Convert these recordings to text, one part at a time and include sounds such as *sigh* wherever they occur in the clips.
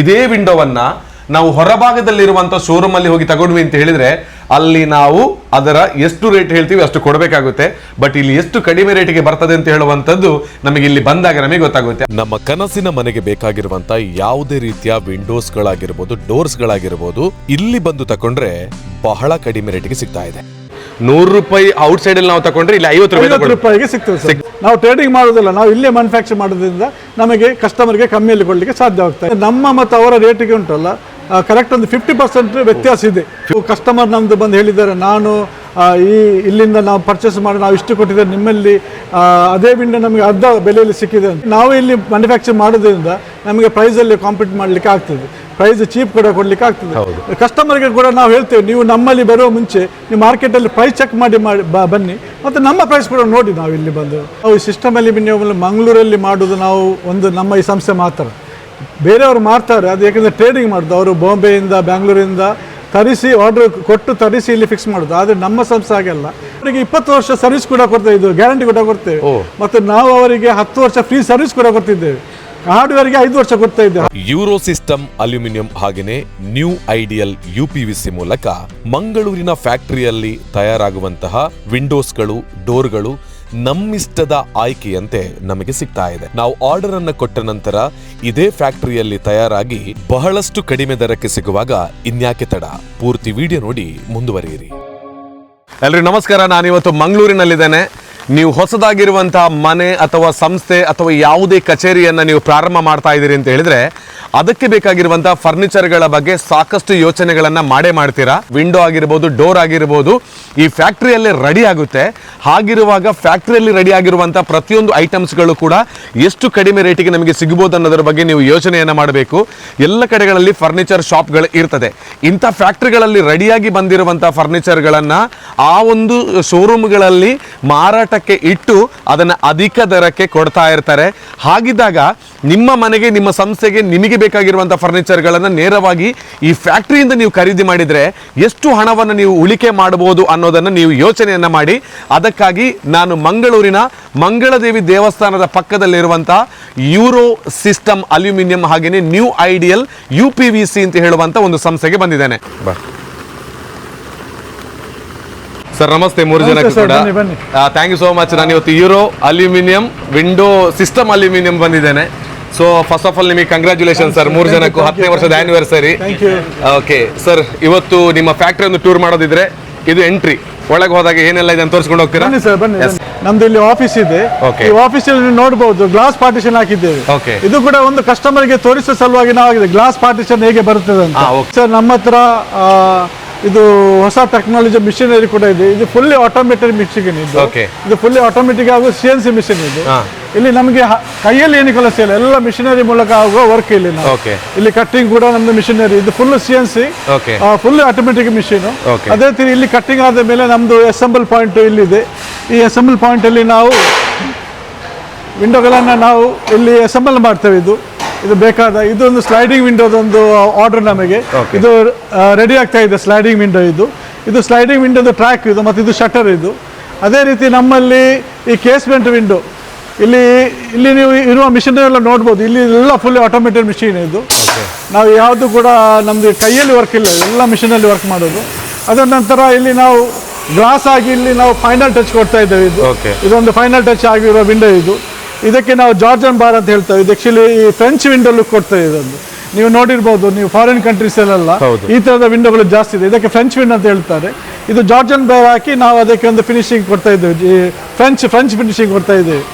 ಇದೇ ವಿಂಡೋವನ್ನ ನಾವು ಹೊರಭಾಗದಲ್ಲಿರುವಂತ ಶೋರೂಮ್ ಅಲ್ಲಿ ಹೋಗಿ ತಗೊಂಡ್ವಿ ಅಂತ ಹೇಳಿದ್ರೆ ಅಲ್ಲಿ ನಾವು ಅದರ ಎಷ್ಟು ರೇಟ್ ಹೇಳ್ತೀವಿ ಅಷ್ಟು ಕೊಡಬೇಕಾಗುತ್ತೆ. ಬಟ್ ಇಲ್ಲಿ ಎಷ್ಟು ಕಡಿಮೆ ರೇಟಿಗೆ ಬರ್ತದೆ ಅಂತ ಹೇಳುವಂತದ್ದು ನಮಗೆ ಇಲ್ಲಿ ಬಂದಾಗ ನಮಗೆ ಗೊತ್ತಾಗುತ್ತೆ. ನಮ್ಮ ಕನಸಿನ ಮನೆಗೆ ಬೇಕಾಗಿರುವಂತ ಯಾವುದೇ ರೀತಿಯ ವಿಂಡೋಸ್ ಗಳಾಗಿರ್ಬೋದು ಡೋರ್ಸ್ ಗಳಾಗಿರ್ಬೋದು ಇಲ್ಲಿ ಬಂದು ತಕೊಂಡ್ರೆ ಬಹಳ ಕಡಿಮೆ ರೇಟಿಗೆ ಸಿಗ್ತಾ ಇದೆ. ನೂರು ರೂಪಾಯಿ ಔಟ್ ಸೈಡ್ ಅಲ್ಲಿ ನಾವು ತಗೊಂಡ್ರೆ ಇಲ್ಲಿ ಐವತ್ತು ರೂಪಾಯಿ ಐವತ್ತು ರೂಪಾಯಿಗೆ ಸಿಗ್ತದೆ ಸರ್. ನಾವು ಟ್ರೇಡಿಂಗ್ ಮಾಡೋದಿಲ್ಲ ನಾವು ಇಲ್ಲೇ ಮ್ಯಾನುಫ್ಯಾಕ್ಚರ್ ಮಾಡೋದ್ರಿಂದ ನಮಗೆ ಕಸ್ಟಮರ್ಗೆ ಕಮ್ಮಿಯಲ್ಲಿ ಕೊಡಲಿಕ್ಕೆ ಸಾಧ್ಯ ಆಗ್ತದೆ ನಮ್ಮ ಮತ್ತು ಅವರ ರೇಟಿಗೆ ಉಂಟಲ್ಲ ಕರೆಕ್ಟ್ ಒಂದು ಫಿಫ್ಟಿ ಪರ್ಸೆಂಟ್ ವ್ಯತ್ಯಾಸ ಇದೆ. ಕಸ್ಟಮರ್ ನಮ್ದು ಬಂದು ಹೇಳಿದ್ದಾರೆ ನಾನು ಈ ಇಲ್ಲಿಂದ ನಾವು ಪರ್ಚೇಸ್ ಮಾಡಿ ನಾವು ಇಷ್ಟು ಕೊಟ್ಟಿದ್ದೇವೆ ನಿಮ್ಮಲ್ಲಿ ಅದೇ ವಿಂಡೋ ನಮಗೆ ಅರ್ಧ ಬೆಲೆಯಲ್ಲಿ ಸಿಕ್ಕಿದೆ ಅಂತ. ನಾವು ಇಲ್ಲಿ ಮ್ಯಾನುಫ್ಯಾಕ್ಚರ್ ಮಾಡೋದ್ರಿಂದ ನಮಗೆ ಪ್ರೈಸಲ್ಲಿ ಕಾಂಪೀಟ್ ಮಾಡಲಿಕ್ಕೆ ಆಗ್ತದೆ. ಪ್ರೈಸ್ ಚೀಪ್ ಕೂಡ ಕೊಡಲಿಕ್ಕೆ ಆಗ್ತದೆ. ಕಸ್ಟಮರ್ಗೆ ಕೂಡ ನಾವು ಹೇಳ್ತೇವೆ ನೀವು ನಮ್ಮಲ್ಲಿ ಬರುವ ಮುಂಚೆ ನೀವು ಮಾರ್ಕೆಟಲ್ಲಿ ಪ್ರೈಸ್ ಚೆಕ್ ಮಾಡಿ ಮಾಡಿ ಬನ್ನಿ. ಮತ್ತು ನಮ್ಮ ಪ್ರೈಸ್ ಕೂಡ ನೋಡಿ ನಾವು ಇಲ್ಲಿ ಬಂದು. ನಾವು ಈ ಸಿಸ್ಟಮ್ ಅಲ್ಯೂಮಿನಿಯಂ ಮಂಗಳೂರಲ್ಲಿ ಮಾಡೋದು ನಾವು ಒಂದು ನಮ್ಮ ಈ ಸಂಸ್ಥೆ ಮಾತ್ರ. ಬೇರೆಯವರು ಮಾಡ್ತಾರೆ ಅದು ಯಾಕೆಂದರೆ ಟ್ರೇಡಿಂಗ್ ಮಾಡೋದು. ಅವರು ಬಾಂಬೆಯಿಂದ ಬ್ಯಾಂಗ್ಳೂರಿಂದ ತರಿಸಿ ಆರ್ಡರ್ ಕೊಟ್ಟು ತರಿಸಿ ಇಲ್ಲಿ ಫಿಕ್ಸ್ ಮಾಡೋದು. ಆದರೆ ನಮ್ಮ ಸಂಸ್ಥೆ ಹಾಗೆಲ್ಲ ಅವರಿಗೆ ಇಪ್ಪತ್ತು ವರ್ಷ ಸರ್ವಿಸ್ ಕೂಡ ಕೊಡ್ತಾ ಇದ್ದು ಗ್ಯಾರಂಟಿ ಕೂಡ ಕೊಡ್ತೇವೆ. ಮತ್ತು ನಾವು ಅವರಿಗೆ ಹತ್ತು ವರ್ಷ ಫ್ರೀ ಸರ್ವಿಸ್ ಕೂಡ ಕೊಡ್ತಿದ್ದೇವೆ. ಹಾರ್ಡ್ವೇರ್ಗೆ ಐದು ವರ್ಷ ಕೊಡ್ತಾ ಇದ್ದಾರೆ ಯೂರೋ ಸಿಸ್ಟಮ್ ಅಲ್ಯೂಮಿನಿಯಂ ಹಾಗೆಯೇ ನ್ಯೂ ಐಡಿಯಲ್ ಯುಪಿವಿಸಿ ಮೂಲಕ ಮಂಗಳೂರಿನ ಫ್ಯಾಕ್ಟರಿಯಲ್ಲಿ ತಯಾರಾಗುವಂತಹ ವಿಂಡೋಸ್ಗಳು, ಡೋರ್ಗಳು ನಮ್ಮಿಷ್ಟದ ಆಯ್ಕೆಯಂತೆ ನಮಗೆ ಸಿಗ್ತಾ ಇದೆ. ನಾವು ಆರ್ಡರ್ ಅನ್ನು ಕೊಟ್ಟ ನಂತರ ಇದೇ ಫ್ಯಾಕ್ಟರಿಯಲ್ಲಿ ತಯಾರಾಗಿ ಬಹಳಷ್ಟು ಕಡಿಮೆ ದರಕ್ಕೆ ಸಿಗುವಾಗ ಇನ್ಯಾಕೆ ತಡ? ಪೂರ್ತಿ ವಿಡಿಯೋ ನೋಡಿ ಮುಂದುವರಿಯಿರಿ. ಎಲ್ರಿ ನಮಸ್ಕಾರ. ನಾನಿವತ್ತು ಮಂಗಳೂರಿನಲ್ಲಿದ್ದೇನೆ. ನೀವು ಹೊಸದಾಗಿರುವಂತಹ ಮನೆ ಅಥವಾ ಸಂಸ್ಥೆ ಅಥವಾ ಯಾವುದೇ ಕಚೇರಿಯನ್ನ ನೀವು ಪ್ರಾರಂಭ ಮಾಡ್ತಾ ಇದ್ದೀರಿ ಅಂತ ಹೇಳಿದ್ರೆ ಅದಕ್ಕೆ ಬೇಕಾಗಿರುವಂತಹ ಫರ್ನಿಚರ್ಗಳ ಬಗ್ಗೆ ಸಾಕಷ್ಟು ಯೋಚನೆಗಳನ್ನು ಮಾಡೇ ಮಾಡ್ತೀರಾ? ವಿಂಡೋ ಆಗಿರ್ಬೋದು, ಡೋರ್ ಆಗಿರ್ಬೋದು, ಈ ಫ್ಯಾಕ್ಟ್ರಿಯಲ್ಲೇ ರೆಡಿ ಆಗುತ್ತೆ. ಹಾಗಿರುವಾಗ ಫ್ಯಾಕ್ಟ್ರಿಯಲ್ಲಿ ರೆಡಿ ಆಗಿರುವಂತಹ ಪ್ರತಿಯೊಂದು ಐಟಮ್ಸ್ಗಳು ಕೂಡ ಎಷ್ಟು ಕಡಿಮೆ ರೇಟಿಗೆ ನಮಗೆ ಸಿಗಬಹುದು ಅನ್ನೋದ್ರ ಬಗ್ಗೆ ನೀವು ಯೋಚನೆಯನ್ನು ಮಾಡಬೇಕು. ಎಲ್ಲ ಕಡೆಗಳಲ್ಲಿ ಫರ್ನಿಚರ್ ಶಾಪ್ಗಳು ಇರ್ತದೆ. ಇಂಥ ಫ್ಯಾಕ್ಟ್ರಿಗಳಲ್ಲಿ ರೆಡಿಯಾಗಿ ಬಂದಿರುವಂತಹ ಫರ್ನಿಚರ್ಗಳನ್ನು ಆ ಒಂದು ಶೋರೂಮ್ಗಳಲ್ಲಿ ಮಾರಾಟಕ್ಕೆ ಇಟ್ಟು ಅದನ್ನ ಅಧಿಕ ದರಕ್ಕೆ ಕೊಡ್ತಾ ಇರ್ತಾರೆ. ಹಾಗಿದ್ದಾಗ ನಿಮ್ಮ ಮನೆಗೆ, ನಿಮ್ಮ ಸಂಸ್ಥೆಗೆ ನಿಮಗೆ ಬೇಕಾಗಿರುವಂಥ ಫರ್ನಿಚರ್ಗಳನ್ನು ನೇರವಾಗಿ ಈ ಫ್ಯಾಕ್ಟ್ರಿಯಿಂದ ನೀವು ಖರೀದಿ ಮಾಡಿದ್ರೆ ಎಷ್ಟು ಹಣವನ್ನು ನೀವು ಉಳಿಕೆ ಮಾಡಬಹುದು ಅನ್ನೋದನ್ನು ನೀವು ಯೋಚನೆಯನ್ನು ಮಾಡಿ. ಅದಕ್ಕಾಗಿ ನಾನು ಮಂಗಳೂರಿನ ಮಂಗಳದೇವಿ ದೇವಸ್ಥಾನದ ಪಕ್ಕದಲ್ಲಿರುವಂಥ ಯೂರೋ ಸಿಸ್ಟಮ್ ಅಲ್ಯೂಮಿನಿಯಂ ಹಾಗೆಯೇ ನ್ಯೂ ಐಡಿಯಲ್ ಯು ಸಿ ಅಂತ ಹೇಳುವಂಥ ಒಂದು ಸಂಸ್ಥೆಗೆ ಬಂದಿದ್ದೇನೆ. ಸರ್ ನಮಸ್ತೆ ಮೂರು ಜನಕ್ಕೆ ಕೂಡ. ಥ್ಯಾಂಕ್ ಯು ಸೋ ಮಚ್ ನಾನು ಇವತ್ತು euro aluminium window system aluminium ಬಂದಿದ್ದೇನೆ. ಸೊ ಫಸ್ಟ್ ಆಫ್ ಆಲ್ ನಿಮಗೆ ಕಂಗ್ರ್ಯಾಚುಲೇಷನ್ ಸರ್ ಮೂರು ಜನಕ್ಕೂ ಹತ್ತನೇ ವರ್ಷದ you. ಓಕೆ ಸರ್ ಇವತ್ತು ನಿಮ್ಮ ಫ್ಯಾಕ್ಟ್ರಿ ಒಂದು ಟೂರ್ ಮಾಡೋದಿದ್ರೆ ಇದು ಎಂಟ್ರಿ ಒಳಗೆ ಹೋದಾಗ ಏನೆಲ್ಲ ಇದೆ ಅಂತ ತೋರಿಸ್ಕೊಂಡು ಹೋಗ್ತೀರಾ? ಬನ್ನಿ ಸರ್ ಬನ್ನಿ. ನಮ್ದು ಇಲ್ಲಿ ಆಫೀಸ್ ಇದೆ. ಈ ಆಫೀಸ್ ಅಲ್ಲಿ ನೋಡಬಹುದು ಗ್ಲಾಸ್ ಪಾರ್ಟಿಷನ್ ಹಾಕಿದ್ದೇವೆ. ಇದು ಕೂಡ ಒಂದು ಕಸ್ಟಮರ್ಗೆ ತೋರಿಸುವ ಸಲುವಾಗಿ ನಾವು ಗ್ಲಾಸ್ ಪಾರ್ಟಿಷನ್ ಹೇಗೆ ಬರುತ್ತದೆ ಅಂತ. Ah, ಸರ್ ನಮ್ಮ ಹತ್ರ ಇದು ಹೊಸ ಟೆಕ್ನಾಲಜಿ ಮಿಷಿನರಿ ಕೂಡ ಇದೆ. ಇದು ಫುಲ್ಲಿ ಆಟೋಮೇಟೆಡ್ ಮಿಷಿನ್ ಇದು. ಇದು ಫುಲ್ಲಿ ಆಟೋಮೆಟಿಕ್ ಆಗುವ ಸಿ ಎನ್ ಸಿ ಮಿಷಿನ್ ಇದು. ಇಲ್ಲಿ ನಮಗೆ ಕೈಯಲ್ಲಿ ಏನು ಕೆಲಸ ಇಲ್ಲ. ಎಲ್ಲ ಮಿಷಿನರಿ ಮೂಲಕ ಆಗುವ ವರ್ಕ್ ಇಲ್ಲಿ ನಾವು. ಇಲ್ಲಿ ಕಟ್ಟಿಂಗ್ ಕೂಡ ನಮ್ದು ಮಿಷಿನರಿ ಇದು full C N C. Full automatic machine. ಅದೇ ರೀತಿ ಇಲ್ಲಿ ಕಟ್ಟಿಂಗ್ ಆದ ಮೇಲೆ ನಮ್ದು ಅಸೆಂಬಲ್ ಪಾಯಿಂಟ್ ಇಲ್ಲಿದೆ ಈ ಅಸೆಂಬಲ್ ಪಾಯಿಂಟ್ ಅಲ್ಲಿ ನಾವು ವಿಂಡೋಗಳನ್ನ ನಾವು ಇಲ್ಲಿ ಅಸೆಂಬಲ್ ಮಾಡ್ತೇವೆ ಇದು. ಇದು ಬೇಕಾದ ಇದೊಂದು ಸ್ಲೈಡಿಂಗ್ ವಿಂಡೋದೊಂದು ಆರ್ಡರ್ ನಮಗೆ. ಇದು ರೆಡಿ ಆಗ್ತಾ ಇದೆ ಸ್ಲೈಡಿಂಗ್ ವಿಂಡೋ ಇದು. ಇದು ಸ್ಲೈಡಿಂಗ್ ವಿಂಡೋದು ಟ್ರ್ಯಾಕ್ ಇದು ಮತ್ತು ಇದು ಶಟರ್ ಇದು. ಅದೇ ರೀತಿ ನಮ್ಮಲ್ಲಿ ಈ ಕೇಸ್ಮೆಂಟ್ ವಿಂಡೋ ಇಲ್ಲಿ ಇಲ್ಲಿ ನೀವು ಇರುವ ಮಿಷಿನ್ ಎಲ್ಲ ನೋಡ್ಬೋದು. ಇಲ್ಲಿ ಎಲ್ಲ ಫುಲ್ ಆಟೋಮೇಟೆಡ್ ಮಿಷಿನ್ ಇದು. ನಾವು ಯಾವುದು ಕೂಡ ನಮ್ದು ಕೈಯಲ್ಲಿ ವರ್ಕ್ ಇಲ್ಲ. ಎಲ್ಲ ಮಿಷಿನಲ್ಲಿ ವರ್ಕ್ ಮಾಡೋದು. ಅದರ ನಂತರ ಇಲ್ಲಿ ನಾವು ಗ್ಲಾಸ್ ಆಗಿ ಇಲ್ಲಿ ನಾವು ಫೈನಲ್ ಟಚ್ ಕೊಡ್ತಾ ಇದ್ದೇವೆ ಇದು. ಇದೊಂದು ಫೈನಲ್ ಟಚ್ ಆಗಿರೋ ವಿಂಡೋ ಇದು. ಇದಕ್ಕೆ ನಾವು ಜಾರ್ಜನ್ ಬಾರ್ ಅಂತ ಹೇಳ್ತೇವೆ. ಇದು ಆಕ್ಚುಲಿ ಈ ಫ್ರೆಂಚ್ ವಿಂಡೋ ಲುಕ್ ಕೊಡ್ತಾ ಇದೊಂದು ನೀವು ನೋಡಿರ್ಬೋದು ನೀವು ಫಾರಿನ್ ಕಂಟ್ರೀಸಲ್ಲೆಲ್ಲ ಅಲ್ಲ ಈ ಥರದ ವಿಂಡೋಗಳು ಜಾಸ್ತಿ ಇದೆ. ಇದಕ್ಕೆ ಫ್ರೆಂಚ್ ವಿಂಡೋ ಅಂತ ಹೇಳ್ತಾರೆ. ಇದು ಜಾರ್ಜನ್ ಬೇರ್ ಹಾಕಿ ನಾವು ಅದಕ್ಕೆ ಒಂದು ಫಿನಿಶಿಂಗ್ ಕೊಡ್ತಾ ಇದ್ದೇವೆ. ಫ್ರೆಂಚ್ ಫ್ರೆಂಚ್ ಫಿನಿಶಿಂಗ್ ಕೊಡ್ತಾ ಇದ್ದೇವೆ.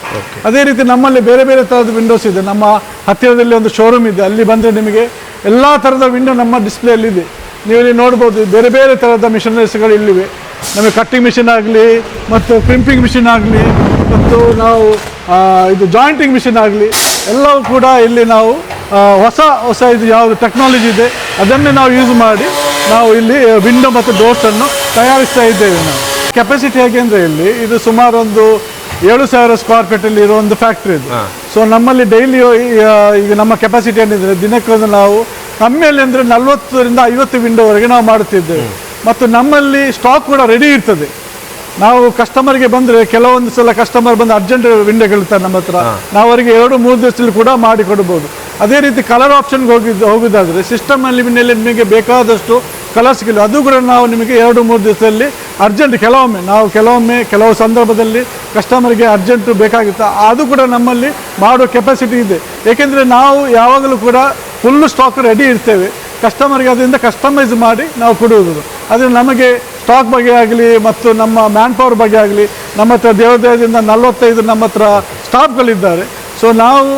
ಅದೇ ರೀತಿ ನಮ್ಮಲ್ಲಿ ಬೇರೆ ಬೇರೆ ಥರದ ವಿಂಡೋಸ್ ಇದೆ. ನಮ್ಮ ಹತ್ತಿರದಲ್ಲಿ ಒಂದು ಶೋರೂಮ್ ಇದೆ. ಅಲ್ಲಿ ಬಂದರೆ ನಿಮಗೆ ಎಲ್ಲ ಥರದ ವಿಂಡೋ ನಮ್ಮ ಡಿಸ್ಪ್ಲೇಯಲ್ಲಿ ಇದೆ. ನೀವು ಇಲ್ಲಿ ನೋಡ್ಬೋದು ಬೇರೆ ಬೇರೆ ಥರದ ಮಿಷನರೀಸ್ಗಳು ಇಲ್ಲಿವೆ. ನಮಗೆ ಕಟ್ಟಿಂಗ್ ಮಿಷಿನ್ ಆಗಲಿ ಮತ್ತು ಪ್ರಿಂಪಿಂಗ್ ಮಿಷಿನ್ ಆಗಲಿ ಮತ್ತು ನಾವು ಇದು ಜಾಯಿಂಟಿಂಗ್ ಮಿಷಿನ್ ಆಗಲಿ ಎಲ್ಲವೂ ಕೂಡ ಇಲ್ಲಿ ನಾವು ಹೊಸ ಹೊಸ ಇದು ಯಾವುದು ಟೆಕ್ನಾಲಜಿ ಇದೆ ಅದನ್ನೇ ನಾವು ಯೂಸ್ ಮಾಡಿ ನಾವು ಇಲ್ಲಿ ವಿಂಡೋ ಮತ್ತು ಡೋರ್ಸನ್ನು ತಯಾರಿಸ್ತಾ ಇದ್ದೇವೆ ನಾವು. ಕೆಪಾಸಿಟಿ ಹೇಗೆ ಅಂದರೆ ಇಲ್ಲಿ ಇದು ಸುಮಾರು ಒಂದು ಏಳು ಸಾವಿರ ಸ್ಕ್ವೇರ್ ಫೀಟಲ್ಲಿ ಇರೋ ಒಂದು ಫ್ಯಾಕ್ಟ್ರಿ ಇದು. ಸೊ ನಮ್ಮಲ್ಲಿ ಡೈಲಿ ಈಗ ನಮ್ಮ ಕೆಪಾಸಿಟಿ ಏನಿದ್ರೆ ದಿನಕ್ಕೊಂದು ನಾವು ಕಮ್ಮಿಯಲ್ಲಿ ಅಂದರೆ ನಲ್ವತ್ತರಿಂದ ಐವತ್ತು ವಿಂಡೋವರೆಗೆ ನಾವು ಮಾಡುತ್ತಿದ್ದೇವೆ. ಮತ್ತು ನಮ್ಮಲ್ಲಿ ಸ್ಟಾಕ್ ಕೂಡ ರೆಡಿ ಇರ್ತದೆ. ನಾವು ಕಸ್ಟಮರ್ಗೆ ಬಂದರೆ ಕೆಲವೊಂದು ಸಲ ಕಸ್ಟಮರ್ ಬಂದು ಅರ್ಜೆಂಟ್ ವಿಂಡೋ ಕೇಳ್ತಾರೆ ನಮ್ಮ ಹತ್ರ. ನಾವು ಅವರಿಗೆ ಎರಡು ಮೂರು ದಿವಸದಲ್ಲಿ ಕೂಡ ಮಾಡಿ ಕೊಡ್ಬೋದು. ಅದೇ ರೀತಿ ಕಲರ್ ಆಪ್ಷನ್ಗೆ ಹೋಗಿದ್ದು ಹೋಗೋದಾದರೆ ಸಿಸ್ಟಮ್ ಮೇಲೆ ನಿಮಗೆ ಬೇಕಾದಷ್ಟು ಕಲರ್ ಸಿಗಲ್ಲ. ಅದು ಕೂಡ ನಾವು ನಿಮಗೆ ಎರಡು ಮೂರು ದಿವಸದಲ್ಲಿ ಅರ್ಜೆಂಟ್ ಕೆಲವೊಮ್ಮೆ ನಾವು ಕೆಲವೊಮ್ಮೆ ಕೆಲವು ಸಂದರ್ಭದಲ್ಲಿ ಕಸ್ಟಮರ್ಗೆ ಅರ್ಜೆಂಟು ಬೇಕಾಗುತ್ತೆ. ಅದು ಕೂಡ ನಮ್ಮಲ್ಲಿ ಮಾಡೋ ಕೆಪಾಸಿಟಿ ಇದೆ. ಏಕೆಂದರೆ ನಾವು ಯಾವಾಗಲೂ ಕೂಡ ಫುಲ್ಲು ಸ್ಟಾಕ್ ರೆಡಿ ಇರ್ತೇವೆ. ಕಸ್ಟಮರ್ಗೆ ಅದರಿಂದ ಕಸ್ಟಮೈಸ್ ಮಾಡಿ ನಾವು ಕೊಡುವುದು. ಆದರೆ ನಮಗೆ ಸ್ಟಾಕ್ ಬಗ್ಗೆ ಆಗಲಿ ಮತ್ತು ನಮ್ಮ ಮ್ಯಾನ್ ಪವರ್ ಬಗ್ಗೆ ಆಗಲಿ ನಮ್ಮ ಹತ್ರ ದೇವದೇವದಿಂದ ನಲವತ್ತೈದು ನಮ್ಮ ಹತ್ರ ಸ್ಟಾಫ್ಗಳಿದ್ದಾರೆ ಸೊ ನಾವು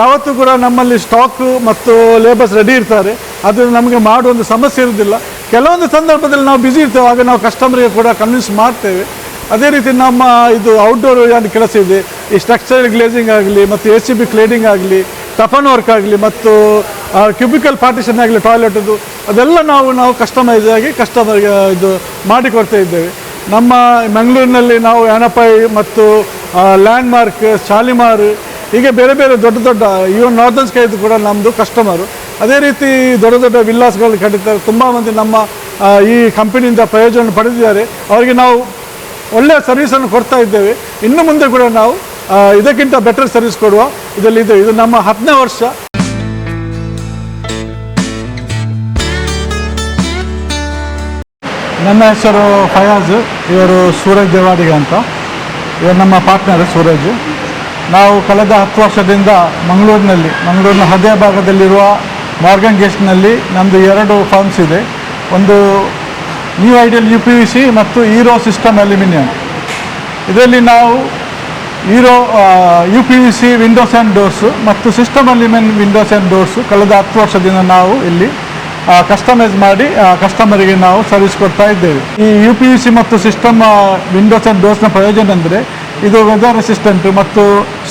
ಯಾವತ್ತೂ ಕೂಡ ನಮ್ಮಲ್ಲಿ ಸ್ಟಾಕು ಮತ್ತು ಲೇಬರ್ಸ್ ರೆಡಿ ಇರ್ತಾರೆ. ಅದು ನಮಗೆ ಮಾಡುವ ಒಂದು ಸಮಸ್ಯೆ ಇರೋದಿಲ್ಲ ಕೆಲವೊಂದು ಸಂದರ್ಭದಲ್ಲಿ ನಾವು ಬ್ಯುಸಿ ಇರ್ತೇವೆ. ಆಗ ನಾವು ಕಸ್ಟಮರಿಗೆ ಕೂಡ ಕನ್ವಿನ್ಸ್ ಮಾಡ್ತೇವೆ. ಅದೇ ರೀತಿ ನಮ್ಮ ಇದು ಔಟ್ಡೋರ್ ಏನು ಕೆಲಸ ಇದೆ? ಈ ಸ್ಟ್ರಕ್ಚರ್ ಗ್ಲೇಸಿಂಗ್ ಆಗಲಿ ಮತ್ತು ಎ ಸಿ ಬಿ ಕ್ಲೀನಿಂಗ್ ಆಗಲಿ ಟಫನ್ ವರ್ಕ್ ಆಗಲಿ ಮತ್ತು ಕ್ಯೂಬಿಕಲ್ ಪಾರ್ಟಿಷನ್ ಆಗಲಿ ಟಾಯ್ಲೆಟದ್ದು ಅದೆಲ್ಲ ನಾವು ನಾವು ಕಸ್ಟಮೈಸ್ ಆಗಿ ಕಸ್ಟಮರ್ ಇದು ಮಾಡಿಕೊಡ್ತಾ ಇದ್ದೇವೆ. ನಮ್ಮ ಮಂಗಳೂರಿನಲ್ಲಿ ನಾವು ಯಾನಪಾಯಿ ಮತ್ತು ಲ್ಯಾಂಡ್ ಮಾರ್ಕ್ ಶಾಲಿಮಾರ್ ಹೀಗೆ ಬೇರೆ ಬೇರೆ ದೊಡ್ಡ ದೊಡ್ಡ ಈವನ್ ನಾರ್ದನ್ ಸ್ಕೈದು ಕೂಡ ನಮ್ಮದು ಕಸ್ಟಮರು ಅದೇ ರೀತಿ ದೊಡ್ಡ ದೊಡ್ಡ ವಿಲ್ಲಾಸ್ಗಳು ಕಟ್ಟಿದ್ದಾರೆ. ತುಂಬ ಮಂದಿ ನಮ್ಮ ಈ ಕಂಪನಿಯಿಂದ ಪ್ರಯೋಜನ ಪಡೆದಿದ್ದಾರೆ. ಅವರಿಗೆ ನಾವು ಒಳ್ಳೆಯ ಸರ್ವಿಸನ್ನು ಕೊಡ್ತಾ ಇದ್ದೇವೆ. ಇನ್ನು ಮುಂದೆ ಕೂಡ ನಾವು ಇದಕ್ಕಿಂತ ಬೆಟರ್ ಸರ್ವಿಸ್ ಕೊಡುವ ಇದರಲ್ಲಿ ಇದೆ. ಇದು ನಮ್ಮ ಹತ್ತನೇ ವರ್ಷ. ನನ್ನ ಹೆಸರು ಫಯಾಜ್, ಇವರು ಸೂರಜ್ ದೇವಾಡಿಗ ಅಂತ. ಇವರು ನಮ್ಮ ಪಾರ್ಟ್ನರ್ ಸೂರಜ್. ನಾವು ಕಳೆದ ಹತ್ತು ವರ್ಷದಿಂದ ಮಂಗಳೂರಿನಲ್ಲಿ, ಮಂಗಳೂರಿನ ಹೃದಯ ಭಾಗದಲ್ಲಿರುವ ಮಾರ್ಗನ್ ಗೆಸ್ಟ್ನಲ್ಲಿ ನಮ್ಮದು ಎರಡು ಫಾರ್ಮ್ಸ್ ಇದೆ. ಒಂದು new ideal U P U C ಮತ್ತು ಹೀರೋ ಸಿಸ್ಟಮ್ ಅಲ್ಯೂಮಿನಿಯಂ ಇದರಲ್ಲಿ ನಾವು hero U P U C windows and doors ಮತ್ತು system aluminium windows and doors ಕಳೆದ ಹತ್ತು ವರ್ಷದಿಂದ ನಾವು ಇಲ್ಲಿ ಕಸ್ಟಮೈಸ್ ಮಾಡಿ ಕಸ್ಟಮರಿಗೆ ನಾವು ಸರ್ವಿಸ್ ಕೊಡ್ತಾ ಇದ್ದೇವೆ. ಈ ಯು ಪಿ ಯು ಸಿ ಮತ್ತು ಸಿಸ್ಟಮ್ ವಿಂಡೋಸ್ ಆ್ಯಂಡ್ ಡೋರ್ಸ್ನ ಪ್ರಯೋಜನ ಅಂದರೆ ಇದು ವೆದರ್ ರೆಸಿಸ್ಟೆಂಟ್ ಮತ್ತು